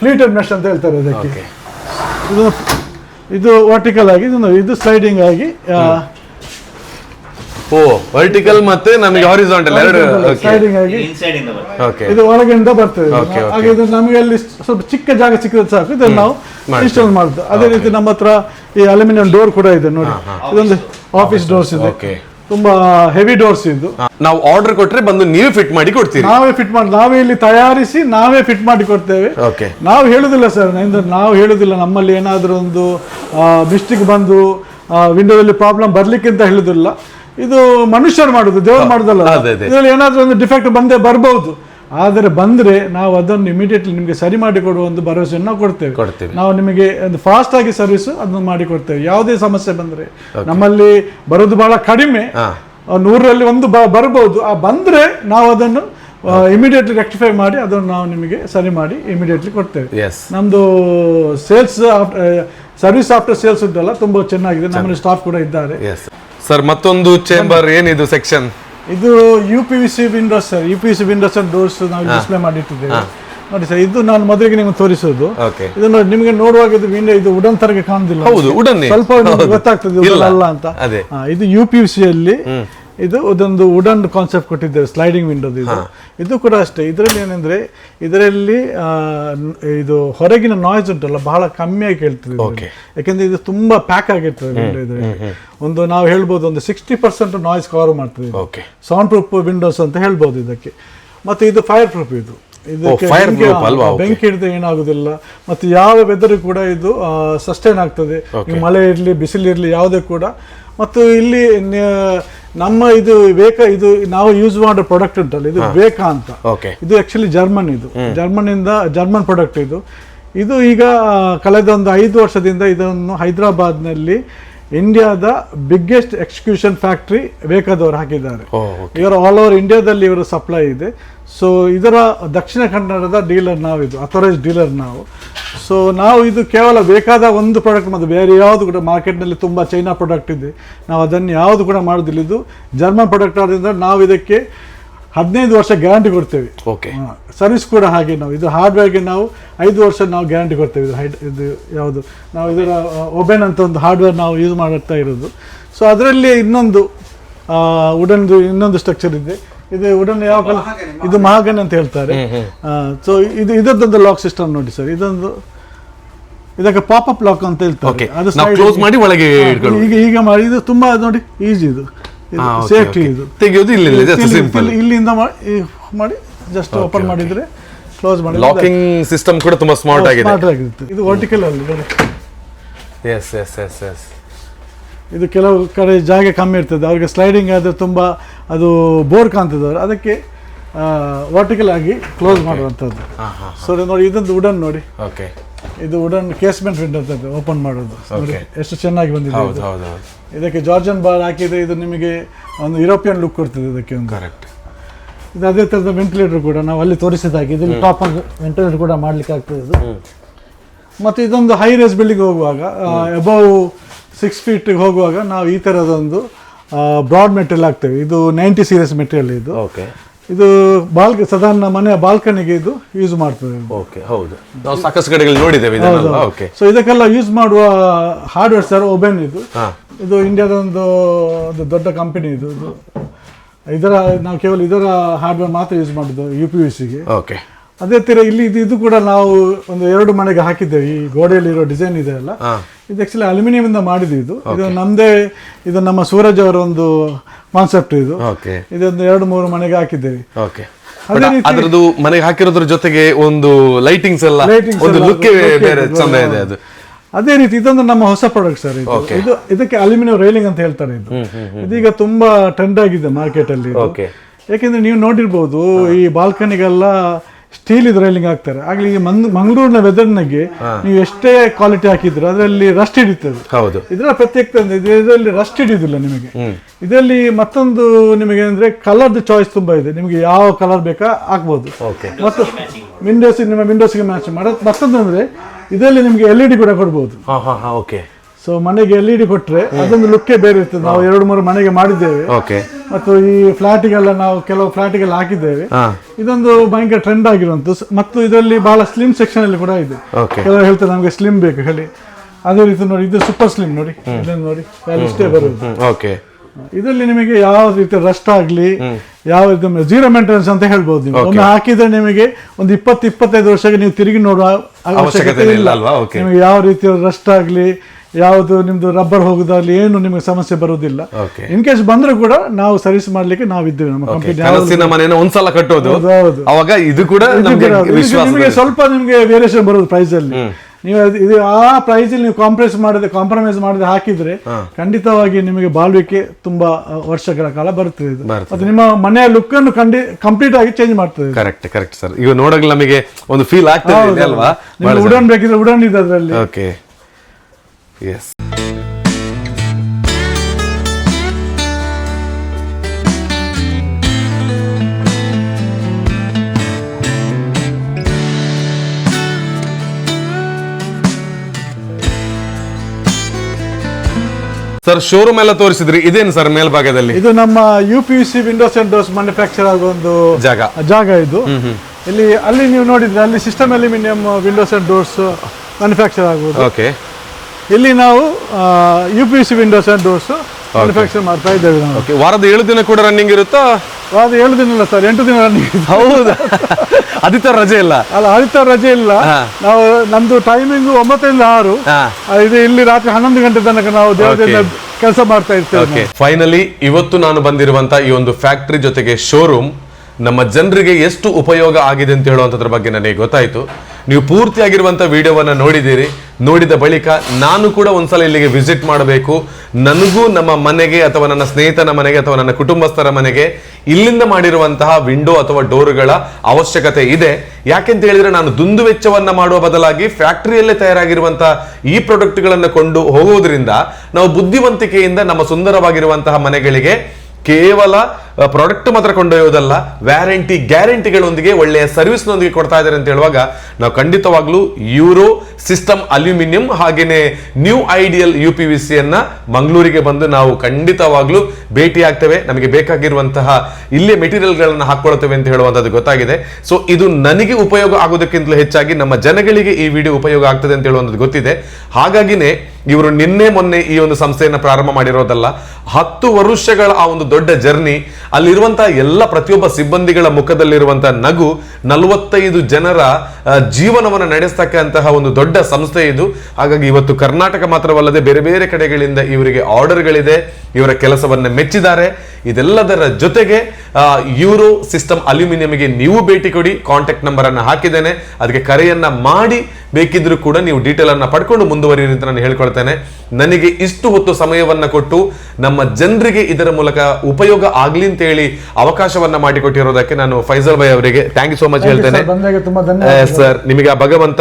ಫ್ಲೀಟೆಡ್ ಮೆಶ್ ಅಂತ ಹೇಳ್ತಾರೆ ಇದಕ್ಕೆ ಓಕೆ ಇದು ಇದು ವರ್ಟಿಕಲ್ ಆಗಿ ಇದು ಸ್ಲೈಡಿಂಗ್ ಆಗಿ ಓ ವರ್ಟಿಕಲ್ ಮತ್ತೆ ನಮಗೆ ಹಾರಿಜಾಂಟಲ್ ಎರಡು ಸ್ಲೈಡಿಂಗ್ ಆಗಿ. ಇನ್ಸೈಡ್ ಇಂದ ಬರ್ತದೆ. ಓಕೆ ಇದು ಒಳಗಿಂದ ಬರ್ತದೆ. ಹಾಗೆ ಇದು ನಮಗೆ ಅಲ್ಲಿ ಸ್ವಲ್ಪ ಚಿಕ್ಕ ಜಾಗ ಸಿಕ್ಕಿದ್ರೆ ಸಾಕು ಇದನ್ನು ನಾವು ಮಾಡ್ತೇವೆ. ಇನ್ಸ್ಟಾಲ್ ಮಾಡುದು ಅದೇ ರೀತಿ ನಮ್ಮ ಹತ್ರ ಈ ಅಲ್ಯೂಮಿನಿಯಂ ಡೋರ್ ಕೂಡ ಇದೆ ನೋಡಿ. ಇದೊಂದು ಆಫೀಸ್ ಡೋರ್ಸ್ ಇದೆ. ತುಂಬಾ ಹೆವಿ ಡೋರ್ಸ್ ಇದು. ನಾವು ಆರ್ಡರ್ ಕೊಟ್ರೆ ಬಂದು ನೀವು ಫಿಟ್ ಮಾಡಿ ಕೊಡ್ತೀವಿ ನಾವೇ ಫಿಟ್ ಮಾಡಿ ನಾವೇ ಇಲ್ಲಿ ತಯಾರಿಸಿ ನಾವೇ ಫಿಟ್ ಮಾಡಿ ಕೊಡ್ತೇವೆ. ಓಕೆ ನಾವು ಹೇಳುದಿಲ್ಲ ಸರ್ ನಾವು ಹೇಳುದಿಲ್ಲ ನಮ್ಮಲ್ಲಿ ಏನಾದರೂ ಒಂದು ಮಿಸ್ಟೇಕ್ ಬಂದು ವಿಂಡೋದಲ್ಲಿ ಪ್ರಾಬ್ಲಮ್ ಬರ್ಲಿಕ್ಕೆ ಅಂತ ಹೇಳುದಿಲ್ಲ. ಇದು ಮನುಷ್ಯರು ಮಾಡುದು ದೇವರು ಮಾಡುದಲ್ಲ. ಇದರಲ್ಲಿ ಏನಾದರೂ ಒಂದು ಡಿಫೆಕ್ಟ್ ಬಂದೇ ಬರ್ಬಹುದು ಆದರೆ ಬಂದ್ರೆ ನಾವು ಅದನ್ನು ಇಮಿಡಿಯೇಟ್ಲಿ ನಿಮಗೆ ಸರಿ ಮಾಡಿ ಕೊಡುವ ಒಂದು ಭರವಸೆಯನ್ನು ನಾವು ಕೊಡ್ತೇವೆ. ಕೊಡ್ತೇವೆ. ನಾವು ನಿಮಗೆ ಒಂದು ಫಾಸ್ಟ್ ಆಗಿ ಸರ್ವಿಸ್ ಅದನ್ನು ಮಾಡಿ ಕೊಡ್ತೇವೆ. ಯಾವುದೇ ಸಮಸ್ಯೆ ಬಂದ್ರೆ. ನಮ್ಮಲ್ಲಿ ಬರೋದು ಬಹಳ ಕಡಿಮೆ. ನೂರರಲ್ಲಿ ಒಂದು ಬ ಬರ್ಬೋದು. ಆ ಬಂದ್ರೆ ನಾವು ಅದನ್ನು ಇಮಿಡಿಯೇಟ್ಲಿ ರೆಕ್ಟಿಫೈ ಮಾಡಿ ಅದನ್ನು ನಾವು ನಿಮಗೆ ಸರಿ ಮಾಡಿ ಇಮಿಡಿಯೇಟ್ಲಿ ಕೊಡ್ತೇವೆ. ನಮ್ಮದು ನಮ್ದು ಸೇಲ್ಸ್ ಸರ್ವಿಸ್ ಆಫ್ಟರ್ ಸೇಲ್ಸ್ ಇದ್ದಲ್ಲ ತುಂಬಾ ಚೆನ್ನಾಗಿದೆ. ನಮ್ಮಲ್ಲಿ ಸ್ಟಾಫ್ ಕೂಡ ಇದ್ದಾರೆ. ಸರ್ ಮತ್ತೊಂದು ಚೇಂಬರ್ ಏನಿದು ಸೆಕ್ಷನ್ ಇದು U P V C windows sir U P V C windows doors ನಾವು ಡಿಸ್ಪ್ಲೇ ಮಾಡಿಟ್ಟಿದ್ದೇವೆ. ನೋಡಿ ಸರ್ ಇದು ನಾನು ಮೊದಲಿಗೆ ನಿಮ್ಗೆ ತೋರಿಸೋದು ಇದು ನೋಡಿ ನಿಮಗೆ ನೋಡುವಾಗ ಇದು ವಿಂಡೋ ಇದು ಉಡನ್ ತರಗೆ ಕಾಣುದಿಲ್ಲ. ಸ್ವಲ್ಪ ಗೊತ್ತಾಗ್ತದೆ ಅಲ್ಲ ಅಂತ. ಇದು ಯು ಪಿ ಸಿ ಅಲ್ಲಿ ಇದು ಅದೊಂದು ವುಡನ್ ಕಾನ್ಸೆಪ್ಟ್ ಕೊಟ್ಟಿದ್ದಾರೆ ಸ್ಲೈಡಿಂಗ್ ವಿಂಡೋದು ಇದು. ಇದು ಕೂಡ ಅಷ್ಟೇ. ಇದರಲ್ಲಿ ಏನಂದ್ರೆ ಇದರಲ್ಲಿ ಇದು ಹೊರಗಿನ ನಾಯ್ಸ್ ಉಂಟಲ್ಲ ಬಹಳ ಕಮ್ಮಿಯಾಗಿ ಕೇಳ್ತದೆ. ಯಾಕೆಂದ್ರೆ ಇದು ತುಂಬಾ ಪ್ಯಾಕ್ ಆಗಿರ್ತದೆ ಇದರಲ್ಲಿ. ಒಂದು ನಾವು ಹೇಳ್ಬೋದು ಒಂದು ಸಿಕ್ಸ್ಟಿ ಪರ್ಸೆಂಟ್ ನಾಯ್ಸ್ ಕವರ್ ಮಾಡ್ತದೆ. ಸೌಂಡ್ ಪ್ರೂಫ್ ವಿಂಡೋಸ್ ಅಂತ ಹೇಳ್ಬೋದು ಇದಕ್ಕೆ. ಮತ್ತೆ ಇದು ಫೈರ್ ಪ್ರೂಫ್ ಇದು ಇದಕ್ಕೆ ಬೆಂಕಿ- ಹಿಡಿದ್ರೆ ಏನಾಗುದಿಲ್ಲ. ಮತ್ತೆ ಯಾವ ವೆದರ್ ಕೂಡ ಇದು ಸಸ್ಟೈನ್ ಆಗ್ತದೆ. ಮಳೆ ಇರಲಿ ಬಿಸಿಲು ಇರಲಿ ಯಾವುದೇ ಕೂಡ. ಮತ್ತು ಇಲ್ಲಿ ನಮ್ಮ ಇದು ವೇಕ ಇದು ನಾವು ಯೂಸ್ ಮಾಡೋ ಪ್ರಾಡಕ್ಟ್ ಉಂಟಲ್ಲ ಇದು ವೇಕಾ ಅಂತ. ಇದು ಆಕ್ಚುಲಿ ಜರ್ಮನ್ ಇದು. ಜರ್ಮನ್ ಇಂದ ಜರ್ಮನ್ ಪ್ರಾಡಕ್ಟ್ ಇದು. ಇದು ಈಗ ಕಳೆದ ಒಂದು ಐದು ವರ್ಷದಿಂದ ಇದನ್ನು ಹೈದರಾಬಾದ್ನಲ್ಲಿ ಇಂಡಿಯಾದ ಬಿಗ್ಗೆಸ್ಟ್ ಎಕ್ಸಿಕ್ಯೂಷನ್ ಫ್ಯಾಕ್ಟ್ರಿ ಬೇಕಾದವರು ಹಾಕಿದ್ದಾರೆ. ಇವರು ಆಲ್ ಓವರ್ ಇಂಡಿಯಾದಲ್ಲಿ ಇವರು ಸಪ್ಲೈ ಇದೆ. ಸೊ ಇದರ ದಕ್ಷಿಣ ಕನ್ನಡದ ಡೀಲರ್ ನಾವಿದು ಅಥರೈಸ್ ಡೀಲರ್ ನಾವು. ಸೊ ನಾವು ಇದು ಕೇವಲ ಬೇಕಾದ ಒಂದು ಪ್ರಾಡಕ್ಟ್ ಮತ್ತು ಬೇರೆ ಯಾವುದು ಕೂಡ ಮಾರ್ಕೆಟ್ನಲ್ಲಿ ತುಂಬ ಚೈನಾ ಪ್ರಾಡಕ್ಟ್ ಇದೆ. ನಾವು ಅದನ್ನು ಯಾವುದು ಕೂಡ ಮಾಡೋದಿಲ್ಲ. ಇದು ಜರ್ಮನ್ ಪ್ರಾಡಕ್ಟ್ ಆದ್ದರಿಂದ ನಾವು ಇದಕ್ಕೆ ಹದಿನೈದು ವರ್ಷ ಗ್ಯಾರಂಟಿ ಕೊಡ್ತೇವೆ. ಓಕೆ ಸರ್ವಿಸ್ ಕೂಡ ಹಾಗೆ ನಾವು ಇದು ಹಾರ್ಡ್ವೇರ್ಗೆ ನಾವು ಐದು ವರ್ಷ ನಾವು ಗ್ಯಾರಂಟಿ ಕೊಡ್ತೇವೆ. ಇದು ಹೈಡ್ ಇದು ಯಾವುದು ನಾವು ಇದರ ಒಬೆನ್ ಅಂತ ಒಂದು ಹಾರ್ಡ್ವೇರ್ ನಾವು ಯೂಸ್ ಮಾಡ್ತಾ ಇರೋದು. ಸೊ ಅದರಲ್ಲಿ ಇನ್ನೊಂದು ವುಡನ್ದು ಇನ್ನೊಂದು ಸ್ಟ್ರಕ್ಚರ್ ಇದೆ. ಇದು ವುಡನ್ ಯಾವ ಕಲರ್? ಇದು ಮಹಾಗನ್ ಅಂತ ಹೇಳ್ತಾರೆ. ಸೊ ಇದು ಇದರದ್ದೊಂದು ಲಾಕ್ ಸಿಸ್ಟಮ್ ನೋಡಿ ಸರ್ ಇದೊಂದು ಇದಕ್ಕೆ ಪಾಪ್ ಅಪ್ ಲಾಕ್ ಅಂತ ಹೇಳ್ತಾರೆ. ಅದು ನಾವು side ಮಾಡಿ ಒಳಗೆ ಈಗ ಈಗ ಮಾಡಿ. ಇದು ತುಂಬಾ ನೋಡಿ ಈಜಿ ಇದು. ಸೇಫ್ಟಿ ಇದು. ತೆಗೆಯೋದು ಇಲ್ಲಿ ಜಸ್ಟ್ ಸಿಂಪಲ್ ಇಲ್ಲಿಂದ ಮಾಡಿ ಮಾಡಿ ಜಸ್ಟ್ ಓಪನ್ ಮಾಡಿದ್ರೆ ಕ್ಲೋಸ್ ಮಾಡಿ ಲಾಕಿಂಗ್ ಸಿಸ್ಟಮ್ ಕೂಡ ತುಂಬಾ ಸ್ಮಾರ್ಟ್ ಆಗಿದೆ. ಸ್ಮಾರ್ಟ್ ಆಗಿರುತ್ತೆ. ಇದು ವರ್ಟಿಕಲ್ ಅಲ್ಲಿ ನೋಡಿ ಎಸ್ ಎಸ್ ಎಸ್ ಎಸ್ ಇದು ಕೆಲವು ಕಡೆ ಜಾಗ ಕಮ್ಮಿ ಇರ್ತದೆ. ಅವ್ರಿಗೆ ಸ್ಲೈಡಿಂಗ್ ಆದರೆ ತುಂಬ ಅದು ಬೋರ್ ಕಾಣ್ತದೆ ಅವ್ರು ಅದಕ್ಕೆ ವರ್ಟಿಕಲ್ ಆಗಿ ಕ್ಲೋಸ್ ಮಾಡುವಂಥದ್ದು. ಸೊ ನೋಡಿ ಇದೊಂದು ವುಡನ್ ನೋಡಿ. ಓಕೆ ಇದು ವುಡನ್ ಕೇಸ್ಮೆಂಟ್ ವಿಂಡೋ ಅಂತ ಓಪನ್ ಮಾಡೋದು ನೋಡಿ ಎಷ್ಟು ಚೆನ್ನಾಗಿ ಬಂದಿದೆ ಇದಕ್ಕೆ ಜಾರ್ಜನ್ ಬಾರ್ ಹಾಕಿದ್ರೆ ಇದು ನಿಮಗೆ ಒಂದು ಯುರೋಪಿಯನ್ ಲುಕ್ ಕೊಡ್ತದೆ ಇದಕ್ಕೆ ಒಂದು. ಕರೆಕ್ಟ್ ಇದು ಅದೇ ಥರದ ವೆಂಟಿಲೇಟರ್ ಕೂಡ ನಾವು ಅಲ್ಲಿ ತೋರಿಸಿದಾಗೆ. ಇದರಲ್ಲಿ ಟಾಪ್ ವೆಂಟಿಲೇಟರ್ ಕೂಡ ಮಾಡ್ಲಿಕ್ಕೆ ಆಗ್ತದೆ ಇದು. ಮತ್ತು ಇದೊಂದು ಹೈ ರೇಸ್ ಬಿಲ್ಡಿಂಗ್ ಹೋಗುವಾಗ ಅಬೌವ್ ಸಿಕ್ಸ್ ಫೀಟ್ ಹೋಗುವಾಗ ನಾವು ಈ ಥರದೊಂದು ಬ್ರಾಡ್ ಮೆಟೀರಿಯಲ್ ಹಾಕ್ತೇವೆ ಇದು ನೈಂಟಿ ಸೀರೀಸ್ ಮೆಟೀರಿಯಲ್ ಇದು. ಓಕೆ ಇದು ಬಾಲ್ಕ ಸಾಧಾರಣ ಮನೆಯ ಬಾಲ್ಕನಿಗೆ ಇದು ಯೂಸ್ ಮಾಡ್ತೇವೆ. ಓಕೆ ಹೌದು. ನಾವು ಸಾಕಷ್ಟು ಕಡೆಗಳಲ್ಲಿ ನೋಡಿದ್ದೇವೆ ಇದನ್ನೆಲ್ಲ. ಓಕೆ ಸೊ ಇದಕ್ಕೆಲ್ಲ ಯೂಸ್ ಮಾಡುವ ಹಾರ್ಡ್ವೇರ್ ಸರ್ ಓಬೆನ್ ಇದು. ಇದು ಇಂಡಿಯಾದ ಒಂದು ಒಂದು ದೊಡ್ಡ ಕಂಪನಿ ಇದು. ಇದು ಇದರ ನಾವು ಕೇವಲ ಇದರ ಹಾರ್ಡ್ವೇರ್ ಮಾತ್ರ ಯೂಸ್ ಮಾಡೋದು ಯು ಪಿ ಯು ಸಿಗೆ ಓಕೆ ಅದೇ ತೀರ ಇಲ್ಲಿ ಇದು ಇದು ಕೂಡ ನಾವು ಒಂದು ಎರಡು ಮನೆಗೆ ಹಾಕಿದ್ದೇವೆ. ಈ ಗೋಡೆಯಲ್ಲಿ ಇರೋ ಡಿಸೈನ್ ಇದೆ ಅಲ್ಲ? ಇದು ಆಕ್ಚುಲಿ ಅಲ್ಯೂಮಿನಿಯಂ ಇಂದ ಮಾಡಿದ್ದು ಇದು. ಇದು ನಮ್ದೇ ಇದು ನಮ್ಮ ಸೂರಜ್ ಅವರ ಒಂದು ಕಾನ್ಸೆಪ್ಟ್ ಇದು ಇದೊಂದು ಎರಡು ಮೂರು ಮನೆಗೆ ಹಾಕಿದ್ದೇವೆ. ಓಕೆ ಅದೇ ರೀತಿ- ಅದ್ರದ್ದು ಮನೆಗೆ ಹಾಕಿರೋದ್ರ ಜೊತೆಗೆ ಒಂದು ಲೈಟಿಂಗ್ಸ್ ಎಲ್ಲ ಒಂದು ಲುಕ್ ಬೇರೆ ಚಂದ ಇದೆ ಅದು. ಅದೇ ರೀತಿ ಇದೊಂದು ನಮ್ಮ ಹೊಸ ಪ್ರಾಡಕ್ಟ್ ಸರ್ ಇದು. ಇದು ಇದಕ್ಕೆ ಅಲ್ಯೂಮಿನಿಯಂ ರೈಲಿಂಗ್ ಅಂತ ಹೇಳ್ತಾರೆ ಇದು. ಇದೀಗ ತುಂಬಾ ಟ್ರೆಂಡ್ ಆಗಿದೆ ಮಾರ್ಕೆಟ್ ಅಲ್ಲಿ. ಯಾಕೆಂದ್ರೆ ನೀವು ನೋಡಿರ್ಬೋದು ಈ ಬಾಲ್ಕನಿಗೆಲ್ಲ ಸ್ಟೀಲ್ ಇದ್ರಲ್ಲಿಂಗ್ ಹಾಕ್ತಾರೆ. ಆಗ್ಲಿ ಈ ಮಂಗ್- ಮಂಗಳೂರಿನ ವೆದರ್ನಾಗೆ ನೀವು ಎಷ್ಟೇ ಕ್ವಾಲಿಟಿ ಹಾಕಿದ್ರು ಅದರಲ್ಲಿ ರಸ್ಟ್ ಹಿಡಿತದೆ. ಹೌದು. ಇದರ ಪ್ರತ್ಯೇಕತೆ ಅಂದ್ರೆ ಇದು- ಇದರಲ್ಲಿ ರಸ್ಟ್ ಹಿಡಿಯುದಿಲ್ಲ ನಿಮಗೆ. ಇದರಲ್ಲಿ ಮತ್ತೊಂದು ನಿಮಗೆ ಅಂದ್ರೆ ಕಲರ್ದು ಚಾಯ್ಸ್ ತುಂಬಾ ಇದೆ. ನಿಮಗೆ ಯಾವ ಕಲರ್ ಬೇಕಾ ಹಾಕ್ಬೋದು. ಓಕೆ ಮತ್ತು ವಿಂಡೋಸ್ ನಿಮ್ಮ ವಿಂಡೋಸ್ಗೆ ಮ್ಯಾಚ್ ಮಾಡೋದು ಮತ್ತೊಂದು ಅಂದ್ರೆ ಇದರಲ್ಲಿ ನಿಮಗೆ ಎಲ್ ಇ ಡಿ ಕೂಡ ಕೊಡ್ಬೋದು. ಹಾ ಹಾ ಹಾ ಓಕೆ ಸೊ ಮನೆಗೆ ಎಲ್ ಇ ಡಿ ಕೊಟ್ರೆ ಅದೊಂದು ಲುಕ್ಕೇ ಬೇರೆ ಇರ್ತದೆ. ನಾವು ಎರಡು ಮೂರು ಮನೆಗೆ ಮಾಡಿದ್ದೇವೆ. ಓಕೆ ಮತ್ತು ಈ ಫ್ಲಾಟಿಗೆಲ್ಲ ನಾವು ಕೆಲವು ಫ್ಲಾಟಿಗೆಲ್ಲ ಹಾಕಿದ್ದೇವೆ. ಇದೊಂದು ಭಯಂಕರ ಟ್ರೆಂಡ್ ಆಗಿರುವಂತ ಮತ್ತು ಇದರಲ್ಲಿ ಬಹಳ ಸ್ಲಿಮ್ ಸೆಕ್ಷನ್ ಅಲ್ಲಿ ಕೂಡ ಇದೆ. ಕೆಲವರು ಹೇಳ್ತಾರೆ ನಮಗೆ ಸ್ಲಿಮ್ ಬೇಕು ಹೇಳಿ. ಅದೇ ರೀತಿ ನೋಡಿ ಇದು ಸೂಪರ್ ಸ್ಲಿಮ್ ನೋಡಿ. ಇದನ್ನು ನೋಡಿ ಇಷ್ಟೇ ಬರುತ್ತೆ ಓಕೆ ಇದರಲ್ಲಿ ನಿಮಗೆ ಯಾವ ರೀತಿ ರಸ್ಟ್ ಆಗ್ಲಿ ಯಾವ ಜೀರೋ ಮೇಂಟೆನೆನ್ಸ್ ಅಂತ ಹೇಳ್ಬೋದು ನೀವು. ಒಮ್ಮೆ ಹಾಕಿದ್ರೆ ನಿಮಗೆ ಒಂದು ಇಪ್ಪತ್ತು ಇಪ್ಪತ್ತೈದು ವರ್ಷಕ್ಕೆ ನೀವು ತಿರುಗಿ ನೋಡುವ ಅವಶ್ಯಕತೆ ಇಲ್ಲ ಅಲ್ವಾ? ನಿಮಗೆ ಯಾವ ರೀತಿಯ ರಸ್ಟ್ ಆಗ್ಲಿ ಯಾವುದು ನಿಮ್ದು ರಬ್ಬರ್ ಹೋಗುದಾಗ್ಲಿ ಏನು ನಿಮಗೆ ಸಮಸ್ಯೆ ಬರುವುದಿಲ್ಲ. ಇನ್ ಕೇಸ್ ಬಂದ್ರೂ ಕೂಡ ನಾವು ಸರ್ವಿಸ್ ಮಾಡ್ಲಿಕ್ಕೆ ನಾವಿದ್ದೇವೆ ನಮ್ಮ ಕಂಪನಿ ಒಂದ್ಸಲ ಕಟ್ಟೋದು. ಅವಾಗ ಇದು ಕೂಡ ನಮ್ಗೆ ಸ್ವಲ್ಪ ನಿಮಗೆ ವೇರಿಯೇಷನ್ ಬರೋದು ಪ್ರೈಸ್ ಅಲ್ಲಿ. ನೀವು ಇದು ಆ ಪ್ರೈಸ್ ಅಲ್ಲಿ ನೀವು ಕಾಂಪ್ರೈಸ್ ಮಾಡದೆ ಕಾಂಪ್ರಮೈಸ್ ಮಾಡದೆ ಹಾಕಿದ್ರೆ ಖಂಡಿತವಾಗಿ ನಿಮಗೆ ಬಾಳ್ವಿಕೆ ತುಂಬಾ ವರ್ಷಗಳ ಕಾಲ ಬರುತ್ತದೆ ಇದು. ಬರ್ತದೆ. ಮತ್ತು ನಿಮ್ಮ ಮನೆಯ ಲುಕ್ ಅನ್ನು ಖಂಡಿ ಕಂಪ್ಲೀಟ್ ಆಗಿ ಚೇಂಜ್ ಮಾಡ್ತದೆ ಕರೆಕ್ಟ್ ಕರೆಕ್ಟ್ ಸರ್ ಈಗ ನೋಡೋಕೆ ನಮಗೆ ಒಂದು ಫೀಲ್ ಆಗ್ತದೆ ಅಲ್ವಾ? ಉಡನ್ ಬೇಕಿದ್ರೆ ಉಡನ್ ಇದೆ ಅದರಲ್ಲಿ. ಓಕೆ ಎಸ್ ಸರ್ ಶೋರೂಮ್ ಎಲ್ಲ ತೋರಿಸಿದ್ರಿ. ಇದೇನು ಸರ್ ಮೇಲ್ಭಾಗದಲ್ಲಿ? ಇದು ನಮ್ಮ U P C windows and doors manufacture ಆಗುವ ಒಂದು ಜಾಗ. ಜಾಗ ಇದು. ಇಲ್ಲಿ ಅಲ್ಲಿ ನೀವು ನೋಡಿದ್ರೆ ಅಲ್ಲಿ system aluminium windows and doors manufacture ಆಗುವುದು. ಓಕೆ ಇಲ್ಲಿ ನಾವು U P C windows and doors manufacture ಮಾಡ್ತಾ ಇದ್ದೇವೆ ನಾವು. ಓಕೆ ವಾರದ ಏಳು ದಿನ ಕೂಡ ರನ್ನಿಂಗ್ ಇರುತ್ತಾ? ವಾರದ ಏಳು ದಿನ ಇಲ್ಲ ಸರ್ ಎಂಟು ದಿನ ರನ್ನಿಂಗ್ ಹೌದಾ? ಆದಿತ್ಯ ರಜೆ ಇಲ್ಲ. ಅಲ್ಲ ಆದಿತ್ಯ ರಜೆ ಇಲ್ಲ. ನಾವು ನಮ್ದು ಟೈಮಿಂಗ್ ಒಂಬತ್ತರಿಂದ ಆರು. ಇದು ಇಲ್ಲಿ ರಾತ್ರಿ ಹನ್ನೊಂದು ಗಂಟೆ ತನಕ ನಾವು ದೇವದಿಂದ ಕೆಲಸ ಮಾಡ್ತಾ ಇರ್ತೇವೆ ಫೈನಲಿ ಇವತ್ತು ನಾನು ಬಂದಿರುವಂತ ಈ ಒಂದು ಫ್ಯಾಕ್ಟರಿ ಜೊತೆಗೆ ಶೋರೂಮ್ ನಮ್ಮ ಜನರಿಗೆ ಎಷ್ಟು ಉಪಯೋಗ ಆಗಿದೆ ಅಂತ ಹೇಳುವಂಥದ್ರ ಬಗ್ಗೆ ನನಗೆ ಗೊತ್ತಾಯಿತು. ನೀವು ಪೂರ್ತಿಯಾಗಿರುವಂಥ ವಿಡಿಯೋವನ್ನ ನೋಡಿದ್ದೀರಿ. ನೋಡಿದ ಬಳಿಕ ನಾನು ಕೂಡ ಒಂದ್ಸಲ ಇಲ್ಲಿಗೆ ವಿಸಿಟ್ ಮಾಡಬೇಕು. ನನಗೂ ನಮ್ಮ ಮನೆಗೆ ಅಥವಾ ನನ್ನ ಸ್ನೇಹಿತನ ಮನೆಗೆ ಅಥವಾ ನನ್ನ ಕುಟುಂಬಸ್ಥರ ಮನೆಗೆ ಇಲ್ಲಿಂದ ಮಾಡಿರುವಂತಹ ವಿಂಡೋ ಅಥವಾ ಡೋರ್ಗಳ ಅವಶ್ಯಕತೆ ಇದೆ. ಯಾಕೆಂತ ಹೇಳಿದ್ರೆ ನಾನು ದುಂದು ವೆಚ್ಚವನ್ನ ಮಾಡುವ ಬದಲಾಗಿ ಫ್ಯಾಕ್ಟರಿಯಲ್ಲೇ ತಯಾರಾಗಿರುವಂತಹ ಈ ಪ್ರಾಡಕ್ಟ್ಗಳನ್ನು ಕೊಂಡು ಹೋಗುವುದರಿಂದ ನಾವು ಬುದ್ಧಿವಂತಿಕೆಯಿಂದ ನಮ್ಮ ಸುಂದರವಾಗಿರುವಂತಹ ಮನೆಗಳಿಗೆ ಕೇವಲ ಪ್ರಾಡಕ್ಟ್ ಮಾತ್ರ ಕೊಂಡೊಯ್ಯೋದಲ್ಲ ವ್ಯಾರಂಟಿ ಗ್ಯಾರಂಟಿಗಳೊಂದಿಗೆ ಒಳ್ಳೆಯ ಸರ್ವಿಸ್ನೊಂದಿಗೆ ಕೊಡ್ತಾ ಇದ್ದಾರೆ ಅಂತ ಹೇಳುವಾಗ, ನಾವು ಖಂಡಿತವಾಗ್ಲೂ ಯೂರೋ ಸಿಸ್ಟಮ್ ಅಲ್ಯೂಮಿನಿಯಂ ಹಾಗೇನೆ new ideal U P V ಸಿಯನ್ನ ಮಂಗಳೂರಿಗೆ ಬಂದು ನಾವು ಖಂಡಿತವಾಗ್ಲೂ ಭೇಟಿ ಆಗ್ತೇವೆ ನಮಗೆ ಬೇಕಾಗಿರುವಂತಹ ಇಲ್ಲೇ ಮೆಟೀರಿಯಲ್ಗಳನ್ನು ಹಾಕೊಳ್ತೇವೆ ಅಂತ ಹೇಳುವಂಥದ್ದು ಗೊತ್ತಾಗಿದೆ. ಸೊ ಇದು ನನಗೆ ಉಪಯೋಗ ಆಗೋದಕ್ಕಿಂತಲೂ ಹೆಚ್ಚಾಗಿ ನಮ್ಮ ಜನಗಳಿಗೆ ಈ ವಿಡಿಯೋ ಉಪಯೋಗ ಆಗ್ತದೆ ಅಂತ ಹೇಳುವಂಥದ್ದು ಗೊತ್ತಿದೆ. ಹಾಗಾಗಿನೇ ಇವರು ನಿನ್ನೆ ಮೊನ್ನೆ ಈ ಒಂದು ಸಂಸ್ಥೆಯನ್ನು ಪ್ರಾರಂಭ ಮಾಡಿರೋದಲ್ಲ, ಹತ್ತು ವರ್ಷಗಳ ಆ ಒಂದು ದೊಡ್ಡ ಜರ್ನಿ ಅಲ್ಲಿರುವಂತಹ ಎಲ್ಲ ಪ್ರತಿಯೊಬ್ಬ ಸಿಬ್ಬಂದಿಗಳ ಮುಖದಲ್ಲಿರುವಂತಹ ನಗು, ನಲವತ್ತೈದು ಜನರ ಜೀವನವನ್ನು ನಡೆಸ್ತಕ್ಕಂತಹ ಒಂದು ದೊಡ್ಡ ಸಂಸ್ಥೆ ಇದು. ಹಾಗಾಗಿ ಇವತ್ತು ಕರ್ನಾಟಕ ಮಾತ್ರವಲ್ಲದೆ ಬೇರೆ ಬೇರೆ ಕಡೆಗಳಿಂದ ಇವರಿಗೆ ಆರ್ಡರ್ಗಳಿದೆ, ಇವರ ಕೆಲಸವನ್ನ ಮೆಚ್ಚಿದ್ದಾರೆ. ಇದೆಲ್ಲದರ ಜೊತೆಗೆ ಯೂರೋ ಸಿಸ್ಟಮ್ ಅಲ್ಯೂಮಿನಿಯಂಗೆ ನೀವು ಭೇಟಿ ಕೊಡಿ, ಕಾಂಟ್ಯಾಕ್ಟ್ ನಂಬರ್ ಅನ್ನು ಹಾಕಿದ್ದೇನೆ. ಅದಕ್ಕೆ ಕರೆಯನ್ನ ಮಾಡಿ, ಬೇಕಿದ್ರೂ ಕೂಡ ನೀವು ಡೀಟೇಲ್ ಅನ್ನ ಪಡ್ಕೊಂಡು ಮುಂದುವರಿಯಿರಿ ಅಂತ ನಾನು ಹೇಳ್ಕೊಳ್ತೇನೆ ನನಗೆ ಇಷ್ಟು ಹೊತ್ತು ಸಮಯವನ್ನ ಕೊಟ್ಟು ನಮ್ಮ ಜನರಿಗೆ ಇದರ ಮೂಲಕ ಉಪಯೋಗ ಆಗ್ಲಿ ಅಂತ ಹೇಳಿ ಅವಕಾಶವನ್ನ ಮಾಡಿಕೊಟ್ಟಿರೋದಕ್ಕೆ ನಾನು ಫೈಜಲ್ ಭಾಯ್ ಅವರಿಗೆ ಥ್ಯಾಂಕ್ ಯು ಸೋ ಮಚ್ ಹೇಳ್ತೇನೆ. ಸರ್ ನಿಮಗೆ ಆ ಭಗವಂತ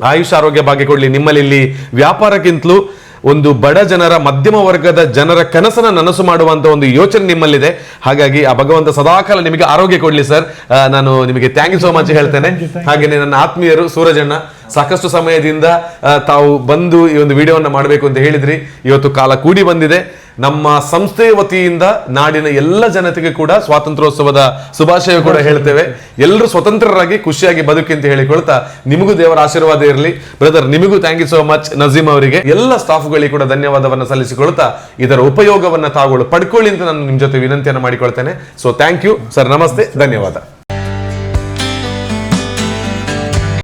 ಆಯುಷ್ ಆರೋಗ್ಯ ಭಾಗ್ಯ ಕೊಡ್ಲಿ ನಿಮ್ಮಲ್ಲಿ ವ್ಯಾಪಾರಕ್ಕಿಂತಲೂ ಒಂದು ಬಡ ಜನರ ಮಧ್ಯಮ ವರ್ಗದ ಜನರ ಕನಸನ ನನಸು ಮಾಡುವಂತ ಒಂದು ಯೋಚನೆ ನಿಮ್ಮಲ್ಲಿದೆ. ಹಾಗಾಗಿ ಆ ಭಗವಂತ ಸದಾಕಾಲ ನಿಮಗೆ ಆರೋಗ್ಯ ಕೊಡ್ಲಿ ಸರ್. ನಾನು ನಿಮಗೆ ಥ್ಯಾಂಕ್ ಯು ಸೋ ಮಚ್ ಹೇಳ್ತೇನೆ. ಹಾಗೇನೆ ನನ್ನ ಆತ್ಮೀಯರು ಸೂರಜಣ್ಣ ಸಾಕಷ್ಟು ಸಮಯದಿಂದ ತಾವು ಬಂದು ಈ ಒಂದು ವಿಡಿಯೋವನ್ನು ಮಾಡಬೇಕು ಅಂತ ಹೇಳಿದ್ರಿ. ಇವತ್ತು ಕಾಲ ಕೂಡಿ ಬಂದಿದೆ. ನಮ್ಮ ಸಂಸ್ಥೆಯ ವತಿಯಿಂದ ನಾಡಿನ ಎಲ್ಲ ಜನತೆಗೆ ಕೂಡ ಸ್ವಾತಂತ್ರ್ಯೋತ್ಸವದ ಶುಭಾಶಯ ಕೂಡ ಹೇಳ್ತೇವೆ. ಎಲ್ಲರೂ ಸ್ವತಂತ್ರರಾಗಿ ಖುಷಿಯಾಗಿ ಬದುಕಿ ಅಂತ ಹೇಳಿಕೊಳ್ತಾ ನಿಮಗೂ ದೇವರ ಆಶೀರ್ವಾದ ಇರಲಿ. ಬ್ರದರ್, ನಿಮಗೂ thank you so much Najeem ಅವರಿಗೆ. ಎಲ್ಲ ಸ್ಟಾಫ್ಗಳಿಗೆ ಕೂಡ ಧನ್ಯವಾದವನ್ನು ಸಲ್ಲಿಸಿಕೊಳ್ತಾ ಇದರ ಉಪಯೋಗವನ್ನು ತಾವುಗಳು ಪಡ್ಕೊಳ್ಳಿ ಅಂತ ನಾನು ನಿಮ್ಮ ಜೊತೆ ವಿನಂತಿಯನ್ನು ಮಾಡಿಕೊಳ್ತೇನೆ. ಸೊ ಥ್ಯಾಂಕ್ ಯು ಸರ್ ನಮಸ್ತೆ. ಧನ್ಯವಾದ.